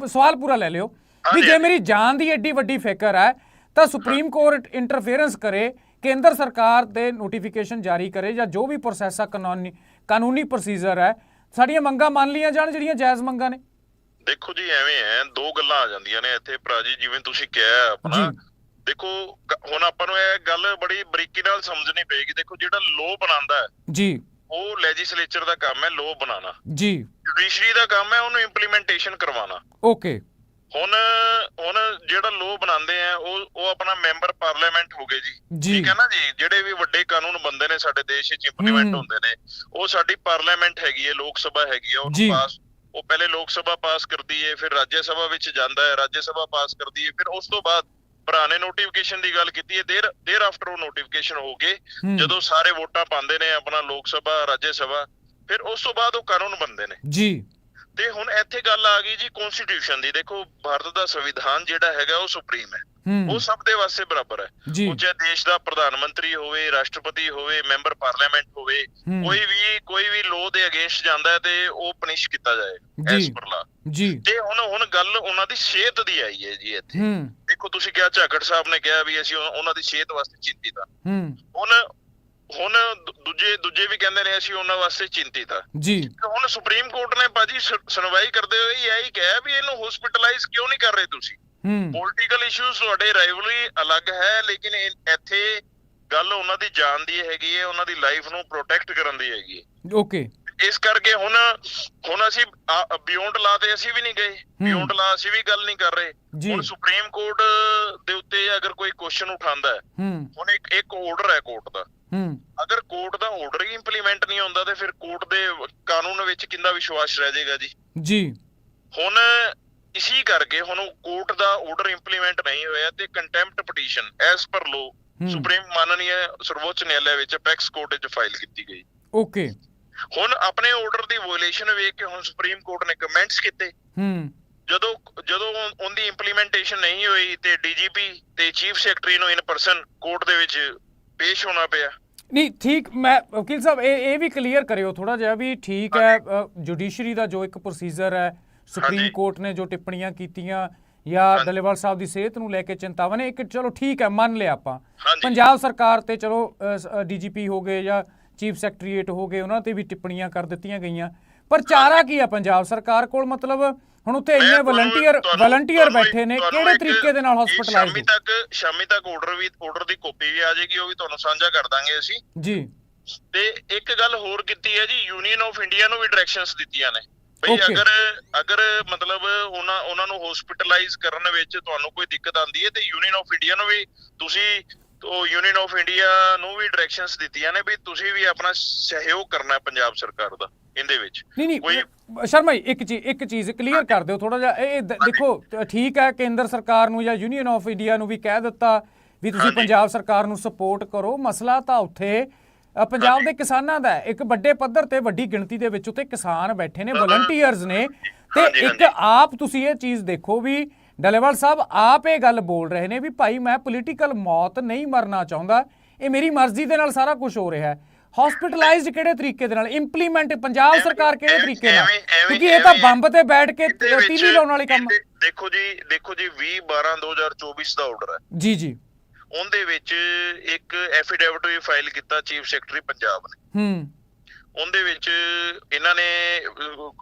ਸਵਾਲ ਪੂਰਾ ਲੈ ਲਿਓ। ਵੀ ਜੇ ਮੇਰੀ ਜਾਨ ਦੀ ਐਡੀ ਵੱਡੀ ਫਿਕਰ ਹੈ ਤਾਂ ਸੁਪਰੀਮ ਕੋਰਟ ਇੰਟਰਫੇਰੈਂਸ ਕਰੇ ਕੇਂਦਰ ਸਰਕਾਰ ਦੇ ਨੋਟੀਫਿਕੇਸ਼ਨ ਜਾਰੀ ਕਰੇ ਜਾਂ ਜੋ ਵੀ ਪ੍ਰੋਸੈਸ ਆ ਕਾਨੂੰਨੀ ਕਾਨੂੰਨੀ ਪ੍ਰੋਸੀਜਰ ਹੈ ਸਾਡੀਆਂ ਮੰਗਾਂ ਮੰਨ ਲਈਆਂ ਜਾਣ ਜਿਹੜੀਆਂ ਜਾਇਜ਼ ਮੰਗਾਂ ਨੇ। ਦੇਖੋ ਜੀ ਐਵੇਂ ਹੈ ਦੋ ਗੱਲਾਂ ਆ ਜਾਂਦੀਆਂ ਨੇ ਇੱਥੇ ਭਰਾ ਜੀ ਜਿਵੇਂ ਤੁਸੀਂ ਕਿਹਾ ਆਪਣਾ। ਦੇਖੋ ਹੁਣ ਆਪਾਂ ਨੂੰ ਇਹ ਗੱਲ ਬੜੀ ਬਰੀਕੀ ਨਾਲ ਸਮਝਣੀ ਪਏਗੀ। ਦੇਖੋ ਜਿਹੜਾ ਲੋ ਬਣਾਉਂਦਾ ਹੈ ਜੀ। ਉਹ ਲੈਜਿਸਲੇਚਰ ਦਾ ਕੰਮ ਹੈ ਲੋ ਬਣਾਉਣਾ। ਜੀ। ਜੁਡੀਸ਼ਰੀ ਦਾ ਕੰਮ ਹੈ ਉਹਨੂੰ ਇੰਪਲੀਮੈਂਟੇਸ਼ਨ ਕਰਵਾਉਣਾ। ਓਕੇ। ਹੁਣ ਹੁਣ ਜਿਹੜਾ ਲੋ ਬਣਾਉਂਦੇ ਆ ਉਹ ਉਹ ਆਪਣਾ ਮੈਂਬਰ ਪਾਰਲੀਮੈਂਟ ਹੋ ਗਏ ਜੀ। ਠੀਕ ਹੈ ਨਾ ਜੀ? ਜਿਹੜੇ ਵੀ ਵੱਡੇ ਕਾਨੂੰਨ ਬੰਦੇ ਨੇ ਸਾਡੇ ਦੇਸ਼ ਵਿੱਚ ਇੰਪਲੀਮੈਂਟ। ਹੁੰਦੇ ਨੇ ਉਹ ਸਾਡੀ ਪਾਰਲੀਮੈਂਟ ਹੈਗੀ ਹੈ ਲੋਕ ਸਭਾ ਹੈਗੀ ਹੈ। ਉਹਨੂੰ ਪਾਸ ਉਹ ਪਹਿਲੇ ਲੋਕ ਸਭਾ ਪਾਸ ਕਰਦੀ ਹੈ ਫਿਰ ਰਾਜ ਸਭਾ ਵਿੱਚ ਜਾਂਦਾ ਹੈ ਰਾਜ ਸਭਾ ਪਾਸ ਕਰਦੀ ਹੈ ਫਿਰ ਉਸ ਤੋਂ ਬਾਅਦ ਭਰਾ ਨੇ ਨੋਟੀਫਿਕੇਸ਼ਨ ਦੀ ਗੱਲ ਕੀਤੀ ਹੈ ਦੇਰ ਦੇਰ ਆਫਟਰ ਉਹ ਨੋਟੀਫਿਕੇਸ਼ਨ ਹੋ ਗਏ ਜਦੋਂ ਸਾਰੇ ਵੋਟਾਂ ਪਾਉਂਦੇ ਨੇ ਆਪਣਾ ਲੋਕ ਸਭਾ ਰਾਜ ਸਭਾ ਫਿਰ ਉਸ ਤੋਂ ਬਾਅਦ ਉਹ ਕਾਨੂੰਨ ਬਣਦੇ ਨੇ। ਜੀ। ਤੇ ਹੁਣ ਇੱਥੇ ਗੱਲ ਆ ਗਈ ਜੀ ਕਨਸਟੀਟਿਊਸ਼ਨ ਦੀ। ਦੇਖੋ ਭਾਰਤ ਦਾ ਸੰਵਿਧਾਨ ਜਿਹੜਾ ਹੈਗਾ ਉਹ ਸੁਪਰੀਮ ਹੈ। ਉਹ ਸਭ ਦੇ ਵਾਸਤੇ ਬਰਾਬਰ ਹੈ। ਉਹ ਚਾਹੇ ਦੇਸ਼ ਦਾ ਪ੍ਰਧਾਨ ਮੰਤਰੀ ਹੋਵੇ ਰਾਸ਼ਟਰਪਤੀ ਹੋਵੇ ਮੈਂਬਰ ਪਾਰਲੀਮੈਂਟ ਹੋਵੇ ਕੋਈ ਵੀ ਕੋਈ ਵੀ ਲੋ ਦੇ ਅਗੇਂਸਟ ਜਾਂਦਾ ਹੈ ਤੇ ਉਹ ਪਨਿਸ਼ ਕੀਤਾ ਜਾਏ। ਐਸ ਪਰ ਲਾ ਜੀ। ਤੇ ਹੁਣ ਹੁਣ ਗੱਲ ਉਹਨਾਂ ਦੀ ਸਿਹਤ ਦੀ ਆਈ ਹੈ ਜੀ ਇੱਥੇ। ਦੇਖੋ ਤੁਸੀਂ ਕਿਹਾ ਝਾਕੜ ਸਾਹਿਬ ਨੇ ਕਿਹਾ ਵੀ ਅਸੀਂ ਉਹ- ਉਹਨਾਂ ਦੀ ਸਿਹਤ ਵਾਸਤੇ ਚਿੰਤਿਤ ਆ ਹੂੰ। ਹੁਣ ਦੂਜੇ ਦੂਜੇ ਵੀ ਕਹਿੰਦੇ ਨੇ ਅਸੀਂ ਉਹਨਾਂ ਵਾਸਤੇ ਚਿੰਤਿਤ ਆ। ਜੀ। ਹੁਣ ਸੁਪਰੀਮ ਕੋਰਟ ਨੇ ਬਾਜੀ ਸੁ- ਸੁਣਵਾਈ ਕਰਦੇ ਹੋਏ ਇਹ ਹੀ ਕਿਹਾ ਵੀ ਇਹਨੂੰ ਹਸਪੀਟਲਾਈਜ਼ ਕਿਉਂ ਨਹੀਂ ਕਰ ਰਹੇ ਤੁਸੀਂ? ਪੋਲੀਟੀਕਲ ਇਸ਼ੂਜ਼ ਤੁਹਾਡੇ ਰਾਈਵਲਰੀ ਅਲੱਗ ਹੈ ਲੇਕਿਨ ਇੱਥੇ ਗੱਲ ਉਹਨਾਂ ਦੀ ਜਾਨ ਦੀ ਹੈਗੀ ਹੈ ਉਹਨਾਂ ਦੀ ਲਾਈਫ ਨੂੰ ਪ੍ਰੋਟੈਕਟ ਕਰਨ ਦੀ ਹੈਗੀ ਹੈ। ਓਕੇ ਇਸ ਕਰਕੇ ਹੁਣ ਹੁਣ ਅਸੀਂ ਬਿਯੋਂਡ ਲਾ ਤੇ ਅਸੀਂ ਵੀ ਨਹੀਂ ਗਏ। ਬਿਯੋਂਡ ਲਾ ਅਸੀਂ ਵੀ ਗੱਲ ਨਹੀਂ ਕਰ ਰਹੇ। ਹੁਣ ਸੁਪਰੀਮ ਕੋਰਟ ਦੇ ਉੱਤੇ ਅਗਰ ਕੋਈ ਕੁਐਸਚਨ ਉਠਾਉਂਦਾ ਹੂੰ ਹੁਣ ਇੱਕ ਇੱਕ ਆਰਡਰ ਹੈ ਕੋਰਟ ਦਾ। ਹੂੰ। ਅਗਰ ਕੋਰਟ ਦਾ ਆਰਡਰ ਹੀ ਇੰਪਲੀਮੈਂਟ ਨਹੀਂ ਹੁੰਦਾ ਤੇ ਫਿਰ ਕੋਰਟ ਦੇ ਕਾਨੂੰਨ ਵਿੱਚ ਕਿੰਦਾ ਵਿਸ਼ਵਾਸ ਰਹਿ ਜਾਏਗਾ ਜੀ? ਜੀ। ਹੁਣ ਇਸੀ ਕਰਕੇ ਹੁਣ ਕੋਰਟ ਦਾ ਆਰਡਰ ਇੰਪਲੀਮੈਂਟ ਨਹੀਂ ਹੋਇਆ ਤੇ ਕੰਟੈਂਪਟ ਪਟੀਸ਼ਨ ਐਸ ਪਰ ਲੋ ਸੁਪਰੀਮ ਮਾਨਨੀय ਸਰਵੋੱਚ ਨਿਆਲਿਆ ਵਿੱਚ ਅਪੈਕਸ ਕੋਰਟ ਵਿੱਚ ਫਾਈਲ ਕੀਤੀ ਗਈ। ਓਕੇ। ਹੁਣ ਆਪਣੇ ਆਰਡਰ ਦੀ ਵਾਇਓਲੇਸ਼ਨ ਵੇਖ ਕੇ ਹੁਣ ਸੁਪਰੀਮ ਕੋਰਟ ਨੇ ਕਮੈਂਟਸ ਕੀਤੇ। ਹੂੰ। ਜਦੋਂ ਜਦੋਂ ਉਹਦੀ ਇੰਪਲੀਮੈਂਟੇਸ਼ਨ ਨਹੀਂ ਹੋਈ ਤੇ ਡੀਜੀਪੀ ਤੇ ਚੀਫ ਸੈਕਟਰੀ ਨੂੰ ਇਨ ਪਰਸਨ ਕੋਰਟ ਦੇ ਵਿੱਚ ਪੇਸ਼ ਹੋਣਾ ਪਿਆ। ਨਹੀਂ ਠੀਕ ਮੈਂ ਵਕੀਲ ਸਾਹਿਬ ਇਹ ਇਹ ਵੀ ਕਲੀਅਰ ਕਰਿਓ ਥੋੜਾ ਜਿਹਾ ਵੀ ਠੀਕ ਹੈ ਜੁਡੀਸ਼ਰੀ ਦਾ ਜੋ ਇੱਕ ਪ੍ਰੋਸੀਜਰ ਹੈ ਸੁਪਰੀਮ। ਕੋਰਟ ਨੇ ਜੋ ਟਿੱਪਣੀਆਂ ਕੀਤੀਆਂ ਜਾਂ ਹਾਂਜੀ। ਡੱਲੇਵਾਲ ਸਾਹਿਬ ਦੀ ਸਿਹਤ ਨੂੰ ਲੈ ਕੇ ਚਿੰਤਾਵਾਂ ਨੇ ਇੱਕ ਚਲੋ ਠੀਕ ਹੈ ਮੰਨ ਲਿਆ ਆਪਾਂ। ਪੰਜਾਬ ਸਰਕਾਰ ਤੇ ਚਲੋ ਡੀਜੀਪੀ ਹੋ ਗਏ ਜਾਂ ਚੀਫ ਸੈਕਟਰੀਏਟ ਹੋ ਗਏ ਉਹਨਾਂ ਤੇ ਵੀ ਟਿੱਪਣੀਆਂ ਕਰ ਦਿੱਤੀਆਂ ਗਈਆਂ। ਪਰ ਚਾਰਾ ਕੀ ਆ ਪੰਜਾਬ ਸਰਕਾਰ ਕੋਲ? ਮਤਲਬ ਹੁਣ ਉੱਥੇ ਇੰਨੇ ਵਲੰਟੀਅਰ ਵਲੰਟੀਅਰ ਬੈਠੇ ਨੇ ਕਿਹੜੇ ਤਰੀਕੇ ਦੇ ਨਾਲ ਹਸਪੀਟਲਾਈਜ਼ ਸ਼ਾਮੀ ਤੱਕ ਸ਼ਾਮੀ ਤੱਕ ਆਰਡਰ ਵੀ ਆਰਡਰ ਦੀ ਕਾਪੀ ਵੀ ਆ ਜਾਏਗੀ ਉਹ ਵੀ ਤੁਹਾਨੂੰ ਸਾਂਝਾ ਕਰ ਦਾਂਗੇ ਅਸੀਂ। ਜੀ। ਤੇ ਇੱਕ ਗੱਲ ਹੋਰ ਕੀਤੀ ਹੈ ਜੀ ਯੂਨੀਅਨ ਆਫ ਇੰਡੀਆ ਨੂੰ ਵੀ ਡਾਇਰੈਕਸ਼ਨਸ ਦਿੱਤੀਆਂ ਨੇ। ਭਈ. ਅਗਰ ਅਗਰ ਮਤਲਬ ਉਹਨਾਂ ਉਹਨਾਂ ਨੂੰ ਹਸਪੀਟਲਾਈਜ਼ ਕਰਨ ਵਿੱਚ ਤੁਹਾਨੂੰ ਕੋਈ ਦਿੱਕਤ ਆਂਦੀ ਹੈ ਤੇ ਯੂਨੀਅਨ ਆਫ ਇੰਡੀਆ ਨੂੰ ਵੀ ਤੁਸੀਂ ਉਹ ਯੂਨੀਅਨ ਆਫ ਇੰਡੀਆ ਨੂੰ ਵੀ ਡਾਇਰੈਕਸ਼ਨਸ ਦਿੱਤੀਆਂ ਨੇ ਵੀ ਤੁਸੀਂ ਵੀ ਆਪਣਾ ਸਹਿਯੋਗ ਕਰਨਾ ਪੰਜਾਬ ਸਰਕਾਰ ਦਾ। ਇਹਦੇ ਵਿੱਚ ਨਹੀਂ ਨਹੀਂ ਸ਼ਰਮਾ ਜੀ ਇੱਕ ਚੀਜ਼ ਇੱਕ ਚੀਜ਼ ਕਲੀਅਰ ਕਰ ਦਿਓ ਥੋੜਾ ਜਿਹਾ ਇਹ ਦੇਖੋ ਠੀਕ ਹੈ ਕੇਂਦਰ ਸਰਕਾਰ ਨੂੰ ਜਾਂ ਯੂਨੀਅਨ ਆਫ ਇੰਡੀਆ ਨੂੰ ਵੀ ਕਹਿ ਦਿੱਤਾ ਵੀ ਤੁਸੀਂ। ਪੰਜਾਬ ਸਰਕਾਰ ਨੂੰ ਸਪੋਰਟ ਕਰੋ ਮਸਲਾ ਤਾਂ ਉੱਥੇ ਪੰਜਾਬ। ਦੇ ਕਿਸਾਨਾਂ ਦਾ। ਇੱਕ ਵੱਡੇ ਪੱਧਰ ਤੇ ਵੱਡੀ ਗਿਣਤੀ ਦੇ ਵਿੱਚ ਉੱਤੇ ਕਿਸਾਨ ਬੈਠੇ ਨੇ ਵਲੰਟੀਅਰਸ ਨੇ ਤੇ ਇੱਕ। ਆਪ ਤੁਸੀਂ ਇਹ ਚੀਜ਼ ਦੇਖੋ ਵੀ ਡਲੇਵਾਲ ਸਾਹਿਬ ਆਪ ਇਹ ਗੱਲ ਬੋਲ ਰਹੇ ਨੇ ਵੀ ਭਾਈ ਮੈਂ ਪੋਲੀਟੀਕਲ ਮੌਤ ਨਹੀਂ ਮਰਨਾ ਚਾਹੁੰਦਾ ਇਹ ਮੇਰੀ ਮਰਜ਼ੀ ਦੇ ਨਾਲ ਸਾਰਾ ਕੁਝ ਹੋ ਰਿਹਾ ਹੈ ਹਸਪੀਟਲਾਈਜ਼ਡ ਕਿਹੜੇ ਤਰੀਕੇ ਦੇ ਨਾਲ? ਇੰਪਲੀਮੈਂਟ ਪੰਜਾਬ ਸਰਕਾਰ ਕਿਹੜੇ ਤਰੀਕੇ ਨਾਲ? ਕਿਉਂਕਿ ਇਹ ਤਾਂ ਬੰਬ ਤੇ ਬੈਠ ਕੇ ਟੀਵੀ ਲਾਉਣ ਵਾਲੀ ਕੰਮ ਦੇਖੋ ਜੀ ਦੇਖੋ ਜੀ 20 12 2024 ਦਾ ਆਰਡਰ ਹੈ। ਜੀ ਜੀ। ਉਹਦੇ ਵਿੱਚ ਇੱਕ ਐਫੀਡੇਵਿਟ ਵੀ ਫਾਈਲ ਕੀਤਾ ਚੀਫ ਸੈਕਟਰੀ ਪੰਜਾਬ ਨੇ। ਹੂੰ। ਉਹਦੇ ਵਿੱਚ ਇਹਨਾਂ ਨੇ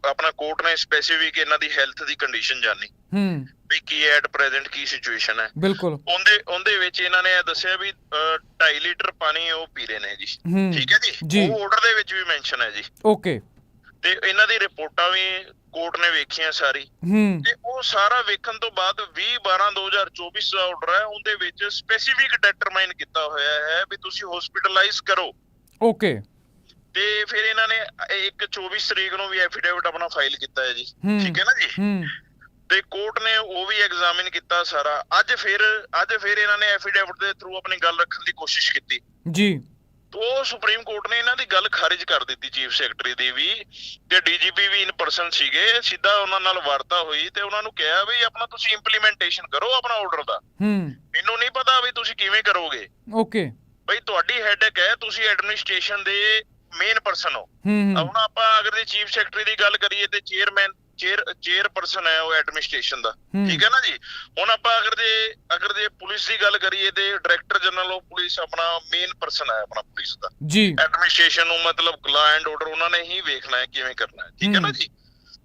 ਆਪਣਾ ਕੋਰਟ ਨੇ ਸਪੈਸੀਫਿਕ ਇਹਨਾਂ ਦੀ ਹੈਲਥ ਦੀ ਕੰਡੀਸ਼ਨ ਜਾਣੀ। ਹੂੰ। ਵੀ ਕੀ ਐਟ ਪ੍ਰੈਜ਼ੈਂਟ ਕੀ ਸਿਚੁਏਸ਼ਨ ਹੈ। ਬਿਲਕੁਲ। ਉਹਦੇ ਉਹਦੇ ਵਿੱਚ ਇਹਨਾਂ ਨੇ ਇਹ ਦੱਸਿਆ ਵੀ 2.5 ਲੀਟਰ ਪਾਣੀ ਉਹ ਪੀ ਰਹੇ ਨੇ ਜੀ। ਠੀਕ ਹੈ ਜੀ। ਉਹ ਆਰਡਰ ਦੇ ਵਿੱਚ ਵੀ ਮੈਂਸ਼ਨ ਹੈ ਜੀ। ਓਕੇ। ਤੇ ਇਹਨਾਂ ਦੀ ਰਿਪੋਰਟਾਂ ਵੀ ਕੋਰਟ ਨੇ ਵੇਖੀਆਂ ਸਾਰੀ। ਤੇ ਉਹ ਸਾਰਾ ਵੇਖਣ ਤੋਂ ਬਾਅਦ 20 12 2024 ਦਾ ਆਰਡਰ ਹੈ ਉਹਦੇ ਵਿੱਚ ਸਪੈਸੀਫਿਕ ਡਿਟਰਮਾਈਨ ਕੀਤਾ ਹੋਇਆ ਹੈ ਵੀ ਤੁਸੀਂ ਹਸਪੀਟਲਾਈਜ਼ ਕਰੋ। ਓਕੇ। ਤੇ ਫਿਰ ਇਹਨਾਂ ਨੇ ਇੱਕ 24 ਤਰੀਕ ਨੂੰ ਵੀ ਐਫੀਡੇਵਿਟ ਆਪਣਾ ਫਾਈਲ ਕੀਤਾ ਹੈ ਜੀ। ਠੀਕ ਹੈ ਨਾ ਜੀ? ਤੇ ਕੋਰਟ ਨੇ ਉਹ ਵੀ ਐਗਜ਼ਾਮਿਨ ਕੀਤਾ ਸਾਰਾ। ਅੱਜ ਫਿਰ ਅੱਜ ਫਿਰ ਇਹਨਾਂ ਨੇ ਐਫੀਡੇਵਿਟ ਦੇ ਥਰੂ ਆਪਣੀ ਗੱਲ ਰੱਖਣ ਦੀ ਕੋਸ਼ਿਸ਼ ਕੀਤੀ। ਜੀ। ਉਹ ਸੁਪਰੀਮ ਕੋਰਟ ਨੇ ਇਹਨਾਂ ਦੀ ਗੱਲ ਖਾਰਿਜ ਕਰ ਦਿੱਤੀ ਚੀਫ ਸੈਕਟਰੀ ਦੀ ਵੀ ਤੇ ਡੀਜੀਪੀ ਵੀ ਇਨ ਪਰਸਨ ਸੀਗੇ ਸਿੱਧਾ ਉਹਨਾਂ ਨਾਲ ਵਾਰਤਾ ਹੋਈ ਤੇ ਉਹਨਾਂ ਨੂੰ ਕਿਹਾ ਵੀ ਆਪਣਾ ਤੁਸੀਂ ਇੰਪਲੀਮੈਂਟੇਸ਼ਨ ਕਰੋ ਆਪਣਾ ਆਰਡਰ ਦਾ। ਹੂੰ। ਮੈਨੂੰ ਨਹੀਂ ਪਤਾ ਵੀ ਤੁਸੀਂ ਕਿਵੇਂ ਕਰੋਗੇ। ਓਕੇ। ਬਈ ਤੁਹਾਡੀ ਹੈਡਕ ਹੈ ਤੁਸੀਂ ਐਡਮਿਨਿਸਟ੍ਰੇਸ਼ਨ ਦੇ ਮੇਨ ਪਰਸਨ ਹੋ। ਹੁਣ ਆਪਾਂ ਅਗਰ ਜੇ ਚੀਫ ਸੈਕਟਰੀ ਦੀ ਗੱਲ ਕਰੀਏ ਤੇ ਚੇਅਰਮੈਨ ਚੇਅਰ ਚੇਅਰਪਰਸਨ ਹੈ ਉਹ ਐਡਮਿਨਿਸਟ੍ਰੇਸ਼ਨ ਦਾ। ਠੀਕ ਹੈ ਨਾ ਜੀ? ਹੁਣ ਆਪਾਂ ਅਗਰ ਜੇ ਅਗਰ ਜੇ ਪੁਲਿਸ ਦੀ ਗੱਲ ਕਰੀਏ ਤੇ ਡਾਇਰੈਕਟਰ ਜਨਰਲ ਆਫ ਪੁਲਿਸ ਆਪਣਾ ਮੇਨ ਪਰਸਨ ਹੈ ਆਪਣਾ ਪੁਲਿਸ ਦਾ। ਜੀ। ਐਡਮਿਨਿਸਟ੍ਰੇਸ਼ਨ ਨੂੰ ਮਤਲਬ ਲਾ ਐਂਡ ਆਰਡਰ ਉਹਨਾਂ ਨੇ ਹੀ ਵੇਖਣਾ ਹੈ ਕਿਵੇਂ ਕਰਨਾ ਹੈ। ਠੀਕ ਹੈ ਨਾ। ਜੀ?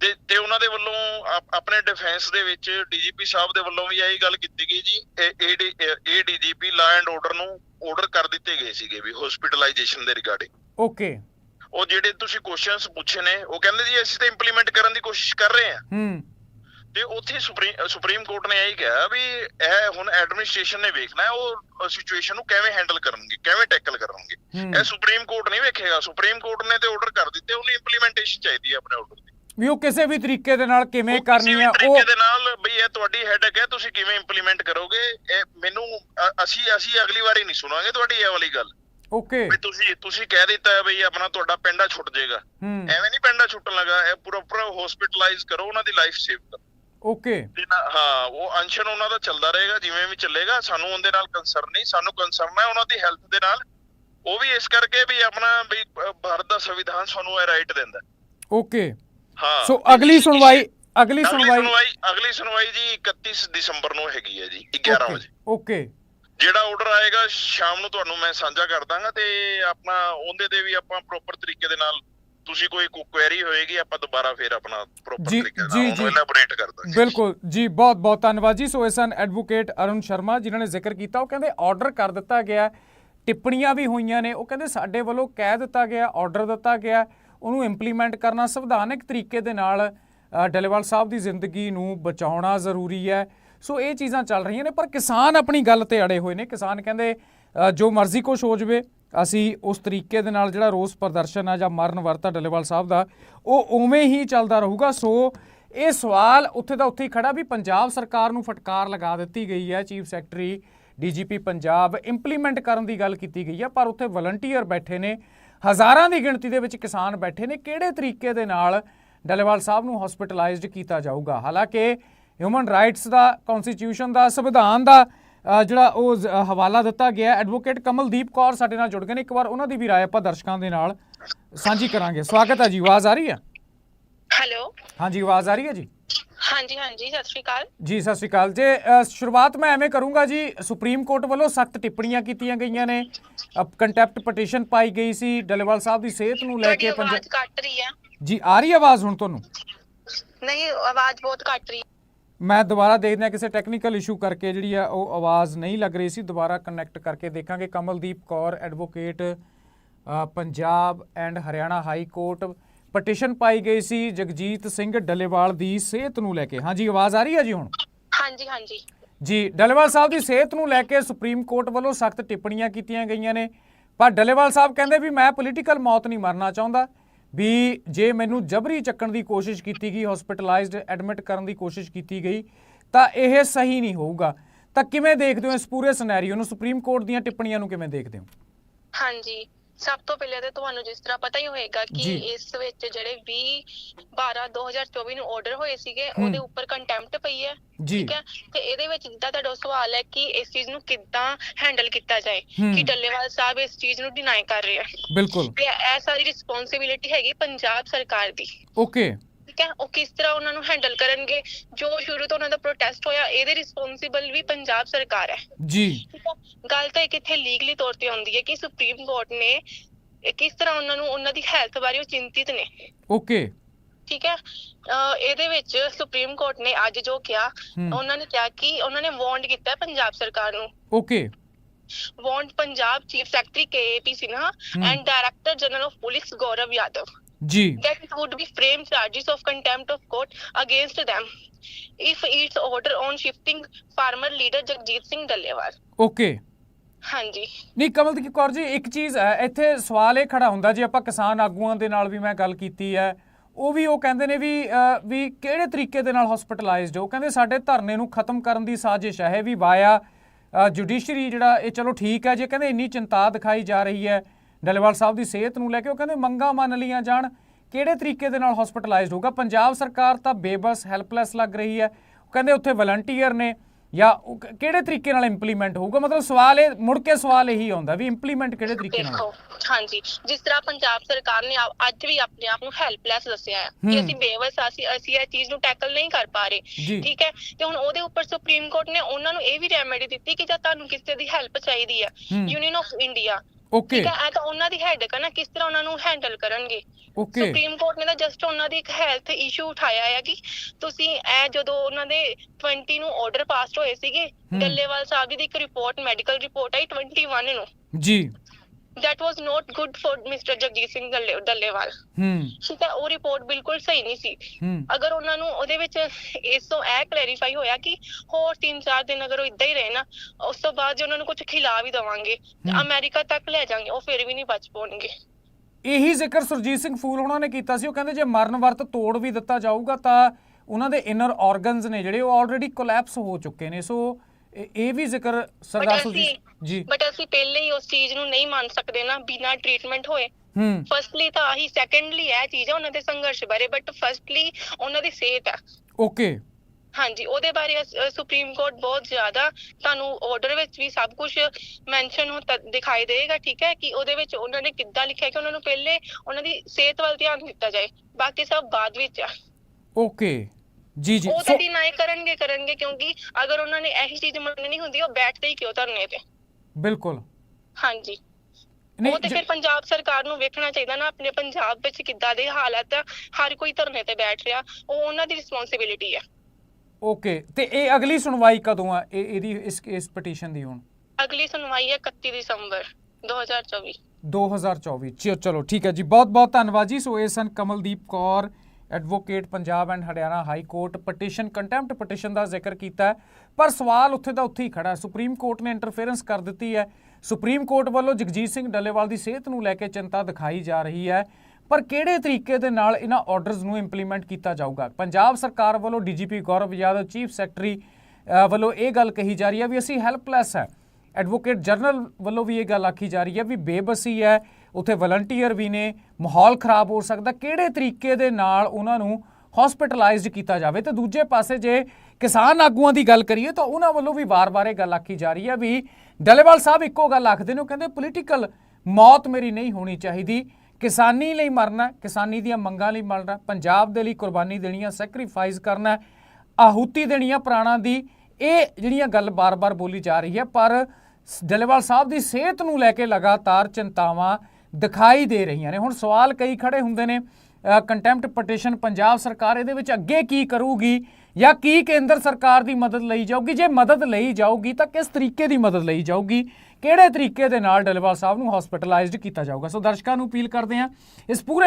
ਤੇ ਤੇ ਉਹਨਾਂ ਦੇ ਵੱਲੋਂ ਆਪ- ਆਪਣੇ ਡਿਫੈਂਸ ਦੇ ਵਿੱਚ ਡੀਜੀਪੀ ਸਾਹਿਬ ਦੇ ਵੱਲੋਂ ਵੀ ਇਹੀ ਗੱਲ ਕੀਤੀ ਗਈ ਜੀ। ਇਹ ਡੀਜੀਪੀ ਲਾ ਐਂਡ ਆਰਡਰ ਨੂੰ ਆਰਡਰ ਕਰ ਦਿੱਤੇ ਗਏ ਸੀਗੇ ਵੀ ਹਸਪੀਟਲਾਈਜੇਸ਼ਨ ਦੇ ਰਿਗਾਰਡਿੰਗ ਓਕੇ ਉਹ ਜਿਹੜੇ ਤੁਸੀਂ ਕੁਐਸਚਨਸ ਪੁੱਛੇ ਨੇ ਉਹ ਕਹਿੰਦੇ ਜੀ ਅਸੀਂ ਤਾਂ ਇੰਪਲੀਮੈਂਟ ਕਰਨ ਦੀ ਕੋਸ਼ਿਸ਼ ਕਰ ਰਹੇ ਹਾਂ। ਹੂੰ। ਤੇ ਉੱਥੇ ਸੁਪਰੀਮ ਕੋਰਟ ਨੇ ਇਹੀ ਕਿਹਾ ਵੀ ਇਹ ਹੁਣ ਐਡਮਿਨਿਸਟ੍ਰੇਸ਼ਨ ਨੇ ਵੇਖਣਾ ਹੈ ਉਹ ਸਿਚੁਏਸ਼ਨ ਨੂੰ ਕਿਵੇਂ ਹੈਂਡਲ ਕਰਨਗੇ ਕਿਵੇਂ ਟੈਕਲ ਕਰਨਗੇ। ਇਹ ਸੁਪਰੀਮ ਕੋਰਟ ਨਹੀਂ ਵੇਖੇਗਾ। ਸੁਪਰੀਮ ਕੋਰਟ ਨੇ ਤੇ ਆਰਡਰ ਕਰ ਦਿੱਤੇ ਉਹਨੂੰ ਇੰਪਲੀਮੈਂਟੇਸ਼ਨ ਚਾਹੀਦੀ ਹੈ ਆਪਣੇ ਆਰਡਰ ਦੀ। ਵੀ ਉਹ ਕਿਸੇ ਵੀ ਤਰੀਕੇ ਦੇ ਨਾਲ ਕਿਵੇਂ ਕਰਨੀ ਹੈ ਉਹ ਤਰੀਕੇ ਦੇ ਨਾਲ ਬਈ ਇਹ ਤੁਹਾਡੀ ਹੈਡਕ ਹੈ ਤੁਸੀਂ ਕਿਵੇਂ ਇੰਪਲੀਮੈਂਟ ਕਰੋਗੇ ਇਹ ਮੈਨੂੰ ਅਸੀਂ ਅਸੀਂ ਅਗਲੀ ਵਾਰੀ ਨਹੀਂ ਸੁਣਾਂਗੇ ਤੁਹਾਡੀ ਇਹ ਵਾਲੀ ਗੱਲ। ਓਕੇ। ਵੀ ਤੁਸੀਂ ਤੁਸੀਂ ਕਹਿ ਦਿੱਤਾ ਹੈ ਬਈ ਆਪਣਾ ਤੁਹਾਡਾ ਪਿੰਡਾ ਛੁੱਟ ਜਾਏਗਾ। ਐਵੇਂ ਨਹੀਂ ਪਿੰਡਾ ਛੁੱਟਣ ਲੱਗਾ ਇਹ ਪ੍ਰੋਪਰ ਹਸਪੀਟਲਾਈਜ਼ ਕਰੋ ਉਹਨਾਂ ਦੀ ਲਾਈਫ ਸੇਵ ਕਰੋ। ਓਕੇ। ਹਾਂ ਉਹ ਅਨਸ਼ਨ ਉਹਨਾਂ ਦਾ ਚੱਲਦਾ ਰਹੇਗਾ ਜਿਵੇਂ ਵੀ ਚੱਲੇਗਾ ਸਾਨੂੰ ਉਹਦੇ ਨਾਲ ਕੰਸਰਨ ਨਹੀਂ ਸਾਨੂੰ ਕੰਸਰਨ ਹੈ ਉਹਨਾਂ ਦੀ ਹੈਲਥ ਦੇ ਨਾਲ। ਉਹ ਵੀ ਇਸ ਕਰਕੇ ਵੀ ਆਪਣਾ ਵੀ ਭਾਰਤ ਦਾ ਸੰਵਿਧਾਨ ਸਾਨੂੰ ਇਹ ਰਾਈਟ ਦਿੰਦਾ। ਓਕੇ। ਹਾਂ ਸੋ ਅਗਲੀ ਸੁਣਵਾਈ ਅਗਲੀ ਸੁਣਵਾਈ ਅਗਲੀ ਸੁਣਵਾਈ ਜੀ 31 ਦਸੰਬਰ ਨੂੰ ਹੈਗੀ ਹੈ ਜੀ 11 ਓਕੇ, ਵਜੇ। ਓਕੇ। ਜਿਹੜਾ ਆਰਡਰ ਆਏਗਾ ਸ਼ਾਮ ਨੂੰ ਤੁਹਾਨੂੰ ਮੈਂ ਸਾਂਝਾ ਕਰ ਦਾਂਗਾ ਤੇ ਆਪਣਾ ਉਹਦੇ ਤੇ ਵੀ ਆਪਾਂ ਪ੍ਰੋਪਰ ਤਰੀਕੇ ਦੇ ਨਾਲ ਤੁਸੀਂ ਕੋਈ ਕੁਐਰੀ ਹੋਏਗੀ ਆਪਾਂ ਦੁਬਾਰਾ ਫੇਰ ਆਪਣਾ ਪ੍ਰੋਪਰ ਤਰੀਕੇ ਨਾਲ ਉਹਨੂੰ। ਐਲੈਬੋਰੇਟ ਕਰ ਦਾਂਗੇ। ਬਿਲਕੁਲ। ਜੀ ਬਹੁਤ ਬਹੁਤ ਧੰਨਵਾਦ ਜੀ। ਸੋ ਇਸ ਹਨ ਐਡਵੋਕੇਟ ਅਰੁਣ ਸ਼ਰਮਾ ਜਿਨ੍ਹਾਂ ਨੇ ਜ਼ਿਕਰ ਕੀਤਾ। ਉਹ ਕਹਿੰਦੇ ਆਰਡਰ ਕਰ ਦਿੱਤਾ ਗਿਆ। ਟਿੱਪਣੀਆਂ ਵੀ ਹੋਈਆਂ ਨੇ। ਉਹ ਕਹਿੰਦੇ ਸਾਡੇ ਵੱਲੋਂ ਕਹਿ ਦਿੱਤਾ ਗਿਆ ਆਰਡਰ ਦਿੱਤਾ ਗਿਆ। ਉਹਨੂੰ ਇੰਪਲੀਮੈਂਟ ਕਰਨਾ ਸੰਵਿਧਾਨਕ ਤਰੀਕੇ ਦੇ ਨਾਲ ਡੱਲੇਵਾਲ ਸਾਹਿਬ ਦੀ ਜ਼ਿੰਦਗੀ ਨੂੰ ਬਚਾਉਣਾ ਜ਼ਰੂਰੀ ਹੈ। ਸੋ ਇਹ ਚੀਜ਼ਾਂ ਚੱਲ ਰਹੀਆਂ ਨੇ, ਪਰ ਕਿਸਾਨ ਆਪਣੀ ਗੱਲ ਤੇ ਅੜੇ ਹੋਏ ਨੇ। ਕਿਸਾਨ ਕਹਿੰਦੇ ਜੋ ਮਰਜ਼ੀ ਕੁਛ ਹੋ ਜਵੇ, ਅਸੀਂ ਉਸ ਤਰੀਕੇ ਦੇ ਨਾਲ ਜਿਹੜਾ ਰੋਸ ਪ੍ਰਦਰਸ਼ਨ ਆ ਜਾਂ ਮਰਨ ਵਰਤਾ ਡੱਲੇਵਾਲ ਸਾਹਿਬ ਦਾ, ਉਹ ਉਵੇਂ ਹੀ ਚੱਲਦਾ ਰਹੂਗਾ। ਸੋ ਇਹ ਸਵਾਲ ਉੱਥੇ ਦਾ ਉੱਥੇ ਹੀ ਖੜਾ ਵੀ ਪੰਜਾਬ ਸਰਕਾਰ ਨੂੰ ਫਟਕਾਰ ਲਗਾ ਦਿੱਤੀ ਗਈ ਹੈ। Chief secretary DGP Punjab implement ਕਰਨ ਦੀ ਗੱਲ ਕੀਤੀ ਗਈ ਹੈ ਪਰ ਉੱਥੇ ਵਲੰਟੀਅਰ ਬੈਠੇ ਨੇ। ਹਜ਼ਾਰਾਂ ਦੀ ਗਿਣਤੀ ਦੇ ਵਿੱਚ ਕਿਸਾਨ ਬੈਠੇ ਨੇ। ਕਿਹੜੇ ਤਰੀਕੇ ਦੇ ਨਾਲ ਡੱਲੇਵਾਲ ਸਾਹਿਬ ਨੂੰ ਹਸਪੀਟਲਾਈਜ਼ਡ ਕੀਤਾ ਜਾਊਗਾ? ਹਾਲਾਂਕਿ ਹਿਊਮਨ ਰਾਈਟਸ ਦਾ ਕਨਸਟੀਟਿਊਸ਼ਨ ਦਾ ਸੰਵਿਧਾਨ ਦਾ ਜਿਹੜਾ ਉਹ ਹਵਾਲਾ ਦਿੱਤਾ ਗਿਆ। ਐਡਵੋਕੇਟ ਕਮਲਦੀਪ ਕੌਰ ਸਾਡੇ ਨਾਲ ਜੁੜ ਗਏ ਨੇ। ਇੱਕ ਵਾਰ ਉਹਨਾਂ ਦੀ ਵੀ ਰਾਏ ਆਪਾਂ ਦਰਸ਼ਕਾਂ ਦੇ ਨਾਲ ਸਾਂਝੀ ਕਰਾਂਗੇ। ਸਵਾਗਤ ਹੈ ਜੀ। ਆਵਾਜ਼ ਆ ਰਹੀ ਹੈ? ਹੈਲੋ ਹਾਂਜੀ ਆਵਾਜ਼ ਆ ਰਹੀ ਹੈ ਜੀ? ਹਾਂਜੀ ਹਾਂਜੀ। ਸਤਿ ਸ਼੍ਰੀ ਅਕਾਲ। ਜੀ ਸਤਿ ਸ਼੍ਰੀ ਅਕਾਲ। ਜੇ ਸ਼ੁਰੂਆਤ ਮੈਂ ਐਵੇਂ ਕਰੂੰਗਾ ਜੀ ਸੁਪਰੀਮ ਕੋਰਟ ਵੱਲੋਂ ਸਖਤ ਟਿੱਪਣੀਆਂ ਕੀਤੀਆਂ ਗਈਆਂ ਨੇ। ਕੰਟੈਂਪਟ ਪਟੀਸ਼ਨ ਪਾਈ ਗਈ ਸੀ। ਡੱਲੇਵਾਲ ਸਾਹਿਬ ਦੀ ਸਿਹਤ ਨੂੰ ਲੈ ਕੇ ਪੰਜਾਬ ਕੱਟ ਰਹੀ ਹੈ। ਜੀ ਆ ਰਹੀ ਆਵਾਜ਼ ਹੁਣ ਤੁਹਾਨੂੰ? ਨਹੀਂ ਆਵਾਜ਼ ਬਹੁਤ ਕੱਟ ਰਹੀ ਹੈ। ਮੈਂ ਦੁਬਾਰਾ ਦੇਖਦਾ ਕਿਸੇ ਟੈਕਨੀਕਲ ਇਸ਼ੂ ਕਰਕੇ ਜਿਹੜੀ ਆ ਉਹ ਆਵਾਜ਼ ਨਹੀਂ ਲੱਗ ਰਹੀ ਸੀ। ਦੁਬਾਰਾ ਕਨੈਕਟ ਕਰਕੇ ਦੇਖਾਂਗੇ। Kamaldeep Kaur advocate Punjab and Haryana high court petition ਪਾਈ ਗਈ ਸੀ। ਜਗਜੀਤ ਸਿੰਘ ਡੱਲੇਵਾਲ ਦੀ ਸਿਹਤ ਨੂੰ ਲੈ ਕੇ। ਹਾਂਜੀ ਆਵਾਜ਼ ਆ ਰਹੀ ਹੈ ਜੀ ਹੁਣ? ਹਾਂਜੀ ਹਾਂਜੀ। ਜੀ ਡੱਲੇਵਾਲ ਸਾਹਿਬ ਦੀ ਸਿਹਤ ਨੂੰ ਲੈ ਕੇ ਸੁਪਰੀਮ ਕੋਰਟ ਵੱਲੋਂ ਸਖਤ ਟਿੱਪਣੀਆਂ ਕੀਤੀਆਂ ਗਈਆਂ ਨੇ। ਪਰ ਡੱਲੇਵਾਲ ਸਾਹਿਬ ਕਹਿੰਦੇ ਵੀ ਮੈਂ ਪੋਲੀਟੀਕਲ ਮੌਤ ਨਹੀਂ ਮਰਨਾ ਚਾਹੁੰਦਾ। ਵੀ ਜੇ ਮੈਨੂੰ ਜਬਰੀ ਚੱਕਣ ਦੀ ਕੋਸ਼ਿਸ਼ ਕੀਤੀ ਗਈ ਹਸਪੀਟਲਾਈਜ਼ਡ ਐਡਮਿਟ ਕਰਨ ਦੀ ਕੋਸ਼ਿਸ਼ ਕੀਤੀ ਗਈ, ਤਾਂ ਇਹ ਸਹੀ ਨਹੀਂ ਹੋਊਗਾ। ਤਾਂ ਕਿਵੇਂ ਦੇਖਦੇ ਹੋ ਇਸ ਪੂਰੇ ਸਿਨੈਰੀਓ ਨੂੰ? ਸੁਪਰੀਮ ਕੋਰਟ ਦੀਆਂ ਟਿੱਪਣੀਆਂ ਨੂੰ ਕਿਵੇਂ ਦੇਖਦੇ ਹੋ? ਹਾਂਜੀ। ਸਭ ਤੋਂ ਪਹਿਲੇ ਤਾਂ ਤੁਹਾਨੂੰ ਜਿਸ ਤਰ੍ਹਾਂ ਪਤਾ ਹੀ ਹੋਏਗਾ ਕਿ ਜੀ। ਇਸ ਵਿੱਚ ਜਿਹੜੇ 20 12 2024 ਨੂੰ ਆਰਡਰ ਹੋਏ ਸੀਗੇ। ਉਹਦੇ ਉੱਪਰ ਕੰਟੈਂਪਟ ਪਈ ਹੈ ਜੀ ਠੀਕ ਹੈ ਤੇ ਇਹਦੇ ਵਿੱਚ ਜਿੱਦਾਂ ਤੁਹਾਡਾ ਸਵਾਲ ਹੈ ਕਿ ਇਸ ਚੀਜ਼ ਨੂੰ ਕਿੱਦਾਂ ਹੈਂਡਲ ਕੀਤਾ ਜਾਏ ਹੂੰ। ਕਿ ਡੱਲੇਵਾਲ ਸਾਹਿਬ ਇਸ ਚੀਜ਼ ਨੂੰ ਡਿਨਾਈ ਕਰ ਰਹੇ ਆ ਬਿਲਕੁਲ ਤੇ ਇਹ ਸਾਰੀ ਰਿਸਪੌਂਸਿਬਿਲਿਟੀ ਹੈਗੀ ਪੰਜਾਬ ਸਰਕਾਰ ਦੀ ਓਕੇ ਠੀਕ ਹੈ ਉਹ ਕਿਸ ਤਰ੍ਹਾਂ ਉਹਨਾਂ ਨੂੰ ਹੈਂਡਲ ਕਰਨਗੇ? ਜੋ ਸ਼ੁਰੂ ਤੋਂ ਉਹਨਾਂ ਦਾ ਪ੍ਰੋਟੈਸਟ ਹੋਇਆ ਇਹਦੇ ਰਿਸਪੌਂਸਿਬਲ ਵੀ ਪੰਜਾਬ ਸਰਕਾਰ ਹੈ। ਜੀ। ਠੀਕ ਹੈ ਗੱਲ ਤਾਂ ਇੱਕ ਇੱਥੇ ਲੀਗਲੀ ਤੌਰ ਤੇ ਆਉਂਦੀ ਹੈ ਕਿ ਸੁਪਰੀਮ ਕੋਰਟ ਨੇ ਕਿਸ ਤਰ੍ਹਾਂ ਉਹਨਾਂ ਨੂੰ ਉਹਨਾਂ ਦੀ ਹੈਲਥ ਬਾਰੇ ਉਹ ਚਿੰਤਿਤ ਨੇ। ਓਕੇ। ਠੀਕ ਹੈ ਇਹਦੇ ਵਿੱਚ ਸੁਪਰੀਮ ਕੋਰਟ ਨੇ ਅੱਜ ਜੋ ਕਿਹਾ। ਉਹਨਾਂ ਨੇ ਕਿਹਾ ਕਿ ਉਹਨਾਂ ਨੇ ਵਾਰਨਡ ਕੀਤਾ ਪੰਜਾਬ ਸਰਕਾਰ ਨੂੰ। Okay. Warned Punjab chief secretary KAP Sinha. And director general of police Gaurav Yadav ji that it would be frame charges of contempt of court against them. If its order on shifting farmer leader Jagjit Singh Dallewal. Okay ਹਾਂਜੀ ਨਹੀਂ ਕਮਲਦੀਪ ਕੌਰ ਜੀ ਇੱਕ ਚੀਜ਼ ਹੈ ਇੱਥੇ ਸਵਾਲ ਇਹ ਖੜਾ ਹੁੰਦਾ ਜੇ ਆਪਾਂ ਕਿਸਾਨ ਆਗੂਆਂ ਦੇ ਨਾਲ ਵੀ ਮੈਂ ਗੱਲ ਕੀਤੀ ਹੈ ਉਹ ਵੀ ਉਹ ਕਹਿੰਦੇ ਨੇ ਵੀ ਵੀ ਕਿਹੜੇ ਤਰੀਕੇ ਦੇ ਨਾਲ ਹਸਪੀਟਲਾਈਜ਼ਡ ਉਹ ਕਹਿੰਦੇ ਸਾਡੇ ਧਰਨੇ ਨੂੰ ਖਤਮ ਕਰਨ ਦੀ ਸਾਜ਼ਿਸ਼ ਹੈ ਇਹ ਵੀ ਵਾਇਆ ਜੁਡੀਸ਼ਰੀ ਜਿਹੜਾ ਇਹ ਚਲੋ ਠੀਕ ਹੈ ਜੇ ਕਹਿੰਦੇ ਇੰਨੀ ਚਿੰਤਾ ਦਿਖਾਈ ਜਾ ਰਹੀ ਹੈ ਡੱਲੇਵਾਲ ਸਾਹਿਬ ਦੀ ਸਿਹਤ ਨੂੰ ਲੈ ਕੇ ਉਹ ਕਹਿੰਦੇ ਮੰਗਾਂ ਮੰਨ ਲੀਆਂ ਜਾਣ। ਕਿਹੜੇ ਤਰੀਕੇ ਦੇ ਨਾਲ ਹਸਪੀਟਲਾਈਜ਼ਡ ਹੋਊਗਾ? ਪੰਜਾਬ ਸਰਕਾਰ ਤਾਂ ਬੇਬਸ ਹੈਲਪਲੈਸ ਲੱਗ ਰਹੀ ਹੈ। ਉਹ ਕਹਿੰਦੇ ਉੱਥੇ ਵਲੰਟੀਅਰ ਨੇ ਜਾਂ ਕਿਹੜੇ ਤਰੀਕੇ ਨਾਲ ਇੰਪਲੀਮੈਂਟ ਹੋਊਗਾ? ਮਤਲਬ ਸਵਾਲ ਇਹ ਮੁੜ ਕੇ ਸਵਾਲ ਇਹੀ ਆਉਂਦਾ ਵੀ ਇੰਪਲੀਮੈਂਟ ਕਿਹੜੇ ਤਰੀਕੇ ਨਾਲ? ਹਾਂਜੀ। ਜਿਸ ਤਰ੍ਹਾਂ ਪੰਜਾਬ ਸਰਕਾਰ ਨੇ ਅੱਜ ਵੀ ਆਪਣੇ ਆਪ ਨੂੰ ਹੈਲਪਲੈਸ ਦੱਸਿਆ ਹੈ ਕਿ। ਅਸੀਂ ਬੇਵਸ ਅਸੀਂ ਅਸੀਂ ਇਹ ਚੀਜ਼ ਨੂੰ ਟੈਕਲ ਨਹੀਂ ਕਰ ਪਾ ਰਹੇ। ਠੀਕ ਹੈ? ਤੇ ਹੁਣ ਉਹਦੇ ਉੱਪਰ ਸੁਪਰੀਮ ਕੋਰਟ ਨੇ ਉਹਨਾਂ ਨੂੰ ਇਹ ਵੀ ਰੈਮੇਡੀ ਦਿੱਤੀ ਕਿ ਜੇ ਤੁਹਾਨੂੰ ਕਿਸੇ ਦੀ ਹੈਲਪ ਚਾਹੀਦੀ ਹੈ। Union of India okay. ਠੀਕ ਹੈ ਇਹ ਤਾਂ ਉਹਨਾਂ ਦੀ ਹੈਡਕ ਹੈ ਨਾ ਕਿਸ ਤਰ੍ਹਾਂ ਉਹਨਾਂ ਨੂੰ ਹੈਂਡਲ ਕਰਨਗੇ? ਓਕੇ। ਸੁਪਰੀਮ ਕੋਰਟ ਨੇ ਤਾਂ ਜਸਟ ਉਹਨਾਂ ਦੀ ਇੱਕ ਹੈਲਥ ਇਸ਼ੂ ਉਠਾਇਆ ਹੈ ਕਿ ਤੁਸੀਂ ਇਹ ਜਦੋਂ ਉਹਨਾਂ ਦੇ 20 ਨੂੰ ਆਰਡਰ ਪਾਸਡ ਹੋਏ ਸੀਗੇ ਹਮ। ਡੱਲੇਵਾਲ ਸਾਹਿਬ ਦੀ ਇੱਕ ਰਿਪੋਰਟ ਮੈਡੀਕਲ ਰਿਪੋਰਟ ਆਈ 21 ਨੂੰ। ਜੀ। That was not good for Mr. Jagjit Singh ਦੱਲੇ Dallewal ਹੂੰ ਠੀਕ ਹੈ ਉਹ ਰਿਪੋਰਟ ਬਿਲਕੁਲ ਸਹੀ ਨਹੀਂ ਸੀ। ਹੂੰ ਅਗਰ ਉਹਨਾਂ ਨੂੰ ਉਹਦੇ ਵਿੱਚ ਇਸ ਤੋਂ ਇਹ ਕਲੈਰੀਫਾਈ ਹੋਇਆ ਕਿ ਹੋਰ 3-4 ਦਿਨ ਅਗਰ ਉਹ ਇਦਾਂ ਹੀ ਰਹੇ ਨਾ ਉਸ ਤੋਂ ਬਾਅਦ ਜੇ ਉਹਨਾਂ ਨੂੰ ਕੁਝ ਖਿਲਾ ਵੀ ਦਵਾਂਗੇ ਹਮ। ਅਮਰੀਕਾ ਤੱਕ ਲੈ ਜਾਾਂਗੇ ਉਹ ਫਿਰ ਵੀ ਨਹੀਂ ਬਚ ਪਾਉਣਗੇ। ਇਹੀ ਜ਼ਿਕਰ ਸੁਰਜੀਤ ਸਿੰਘ ਫੂਲ ਉਹਨਾਂ ਨੇ ਕੀਤਾ ਸੀ। ਉਹ ਕਹਿੰਦੇ ਜੇ ਮਰਨ ਵਰਤ ਤੋੜ ਵੀ ਦਿੱਤਾ ਜਾਊਗਾ ਤਾਂ ਉਹਨਾਂ ਦੇ ਇਨਰ ਆਰਗਨਸ ਨੇ ਜਿਹੜੇ ਉਹ ਆਲਰੇਡੀ ਕੋਲੈਪਸ ਹੋ ਚੁੱਕੇ ਨੇ। ਸੋ ਇਹ ਵੀ ਜ਼ਿਕਰ ਸਰਦਾਰ ਸੁਰਜੀਤ ਜੀ। ਬਟ ਅਸੀਂ ਪਹਿਲੇ ਹੀ ਉਸ ਚੀਜ਼ ਨੂੰ ਨਹੀਂ ਮੰਨ ਸਕਦੇ ਨਾ ਬਿਨਾ ਟ੍ਰੀਟਮੈਂਟ ਹੋਏ। ਹੂੰ। ਫਰਸਟਲੀ ਤਾਂ ਆਹੀ ਸੈਕੰਡਲੀ ਇਹ ਚੀਜ਼ ਹੈ ਉਹਨਾਂ ਦੇ ਸੰਘਰਸ਼ ਬਾਰੇ ਬਟ ਫਰਸਟਲੀ ਉਹਨਾਂ ਦੀ ਸਿਹਤ ਹੈ ਓਕੇ ਹਾਂਜੀ ਉਹਦੇ ਬਾਰੇ ਸੁਪਰੀਮ ਕੋਰਟ ਬਹੁਤ ਜ਼ਿਆਦਾ ਤੁਹਾਨੂੰ ਆਰਡਰ ਵਿੱਚ ਵੀ ਸਭ ਕੁਝ ਮੈਂਸ਼ਨ ਦਿਖਾਈ ਦੇਗਾ ਠੀਕ ਹੈ ਕਿ ਉਹਦੇ ਵਿੱਚ ਉਹਨਾਂ ਨੇ ਕਿੱਦਾਂ ਲਿਖਿਆ ਕਿ ਉਹਨਾਂ ਨੂੰ ਪਹਿਲੇ ਉਹਨਾਂ ਦੀ ਸਿਹਤ ਵੱਲ ਧਿਆਨ ਦਿੱਤਾ ਜਾਏ ਬਾਕੀ ਸਭ ਬਾਅਦ ਵਿੱਚ ਆ। ਓਕੇ ਜੀ ਜੀ। ਉਹ ਸੋ ਤਾਂ ਡਿਨਾਈ ਕਰਨਗੇ ਕਰਨਗੇ ਕਿਉਂਕਿ ਅਗਰ ਉਹਨਾਂ ਨੇ ਇਹੀ ਚੀਜ਼ ਮੰਨਣੀ ਹੁੰਦੀ ਉਹ ਬੈਠਦੇ ਹੀ ਕਿਉਂ ਧਰਨੇ ਤੇ? ਬਿਲਕੁਲ। ਹਾਂਜੀ। ਉਹ ਤੇ ਫਿਰ ਪੰਜਾਬ ਸਰਕਾਰ ਨੂੰ ਵੇਖਣਾ ਚਾਹੀਦਾ ਨਾ ਆਪਣੇ ਪੰਜਾਬ ਵਿੱਚ ਕਿੱਦਾਂ ਦੇ ਹਾਲਾਤ ਆ ਹਰ ਕੋਈ ਧਰਨੇ ਤੇ ਬੈਠ ਰਿਹਾ ਉਹ ਉਹਨਾਂ ਦੀ ਰਿਸਪੌਂਸਿਬਿਲਿਟੀ ਹੈ ਓਕੇ ਤੇ ਇਹ ਅਗਲੀ ਸੁਣਵਾਈ ਕਦੋਂ ਆ? ਇਹ ਇਹਦੀ ਇਸ ਇਸ ਪਟੀਸ਼ਨ ਦੀ ਹੁਣ? ਅਗਲੀ ਸੁਣਵਾਈ ਹੈ 31 ਦਸੰਬਰ 2024 2024 ਚ- ਚਲੋ ਠੀਕ ਹੈ ਜੀ। ਬਹੁਤ ਬਹੁਤ ਧੰਨਵਾਦ ਜੀ। ਸੋ ਇਹ ਸਨ Kamaldeep Kaur advocate Punjab and Haryana high court petition contempt petition ਦਾ ਜ਼ਿਕਰ ਕੀਤਾ ਪਰ ਸਵਾਲ ਉੱਥੇ ਦਾ ਉੱਥੇ ਹੀ ਖੜਾ ਹੈ। ਸੁਪਰੀਮ ਕੋਰਟ ਨੇ ਇੰਟਰਫੇਰੈਂਸ ਕਰ ਦਿੱਤੀ ਹੈ। ਸੁਪਰੀਮ ਕੋਰਟ ਵੱਲੋਂ ਜਗਜੀਤ ਸਿੰਘ ਡੱਲੇਵਾਲ ਦੀ ਸਿਹਤ ਨੂੰ ਲੈ ਕੇ ਚਿੰਤਾ ਦਿਖਾਈ ਜਾ ਰਹੀ ਹੈ। ਪਰ ਕਿਹੜੇ ਤਰੀਕੇ ਦੇ ਨਾਲ ਇਹਨਾਂ ਆਰਡਰਸ ਨੂੰ ਇੰਪਲੀਮੈਂਟ ਕੀਤਾ ਜਾਊਗਾ? ਪੰਜਾਬ ਸਰਕਾਰ ਵੱਲੋਂ DGP Gaurav Yadav chief secretary ਵੱਲੋਂ ਇਹ ਗੱਲ ਕਹੀ ਜਾ ਰਹੀ ਹੈ ਵੀ ਅਸੀਂ ਹੈਲਪਲੈਸ ਹੈ। ਐਡਵੋਕੇਟ ਜਨਰਲ ਵੱਲੋਂ ਵੀ ਇਹ ਗੱਲ ਆਖੀ ਜਾ ਰਹੀ ਹੈ ਵੀ ਬੇਬਸੀ ਹੈ। ਉੱਥੇ ਵਲੰਟੀਅਰ ਵੀ ਨੇ, ਮਾਹੌਲ ਖਰਾਬ ਹੋ ਸਕਦਾ, ਕਿਹੜੇ ਤਰੀਕੇ ਦੇ ਨਾਲ ਉਹਨਾਂ ਨੂੰ ਹਸਪੀਟਲਾਈਜ਼ਡ ਕੀਤਾ ਜਾਵੇ? ਤੇ ਦੂਜੇ ਪਾਸੇ ਜੇ ਕਿਸਾਨ ਆਗੂਆਂ ਦੀ ਗੱਲ ਕਰੀਏ, ਤਾਂ ਉਹਨਾਂ ਵੱਲੋਂ ਵੀ ਵਾਰ-ਵਾਰ ਇਹ ਗੱਲ ਆਖੀ ਜਾ ਰਹੀ ਹੈ ਵੀ ਡੱਲੇਵਾਲ ਸਾਹਿਬ ਇੱਕੋ ਗੱਲ ਆਖਦੇ ਨੇ, ਉਹ ਕਹਿੰਦੇ ਪੋਲੀਟੀਕਲ ਮੌਤ ਮੇਰੀ ਨਹੀਂ ਹੋਣੀ ਚਾਹੀਦੀ, ਕਿਸਾਨੀ ਲਈ ਮਰਨਾ, ਕਿਸਾਨੀ ਦੀਆਂ ਮੰਗਾਂ ਲਈ ਮਰਨਾ, ਪੰਜਾਬ ਦੇ ਲਈ ਕੁਰਬਾਨੀ ਦੇਣੀ ਹੈ ਸੈਕਰੀਫਾਈਸ ਕਰਨਾ, ਆਹੂਤੀ ਦੇਣੀ ਹੈ ਪ੍ਰਾਣਾਂ ਦੀ, ਇਹ ਜਿਹੜੀਆਂ ਗੱਲ ਬਾਰ-ਬਾਰ ਬੋਲੀ ਜਾ ਰਹੀ ਹੈ, ਪਰ ਸ- ਡੱਲੇਵਾਲ ਸਾਹਿਬ ਦੀ ਸਿਹਤ ਨੂੰ ਲੈ ਕੇ ਲਗਾਤਾਰ ਚਿੰਤਾਵਾਂ ਦਿਖਾਈ ਦੇ ਰਹੀਆਂ ਨੇ। ਹੁਣ ਸਵਾਲ ਕਈ ਖੜੇ ਹੁੰਦੇ ਨੇ ਕੰਟੈਂਪਟ ਪਟੀਸ਼ਨ ਪੰਜਾਬ ਸਰਕਾਰ ਇਹਦੇ ਵਿੱਚ ਅੱਗੇ ਕੀ ਕਰੂਗੀ ਜਾਂ ਕੀ ਕੇਂਦਰ ਸਰਕਾਰ ਦੀ ਮਦਦ ਲਈ ਜਾਊਗੀ? ਜੇ ਮਦਦ ਲਈ ਜਾਊਗੀ ਤਾਂ ਕਿਸ ਤਰੀਕੇ ਦੀ ਮਦਦ ਲਈ ਜਾਊਗੀ? ਕਿਹੜੇ ਤਰੀਕੇ ਦੇ ਨਾਲ ਡੱਲੇਵਾਲ ਸਾਹਿਬ ਨੂੰ ਹਸਪੀਟਲਾਈਜ਼ਡ ਕੀਤਾ ਜਾਊਗਾ? ਸੋ ਦਰਸ਼ਕਾਂ ਨੂੰ ਅਪੀਲ ਕਰਦੇ ਹਾਂ, ਇਸ ਪੂਰੇ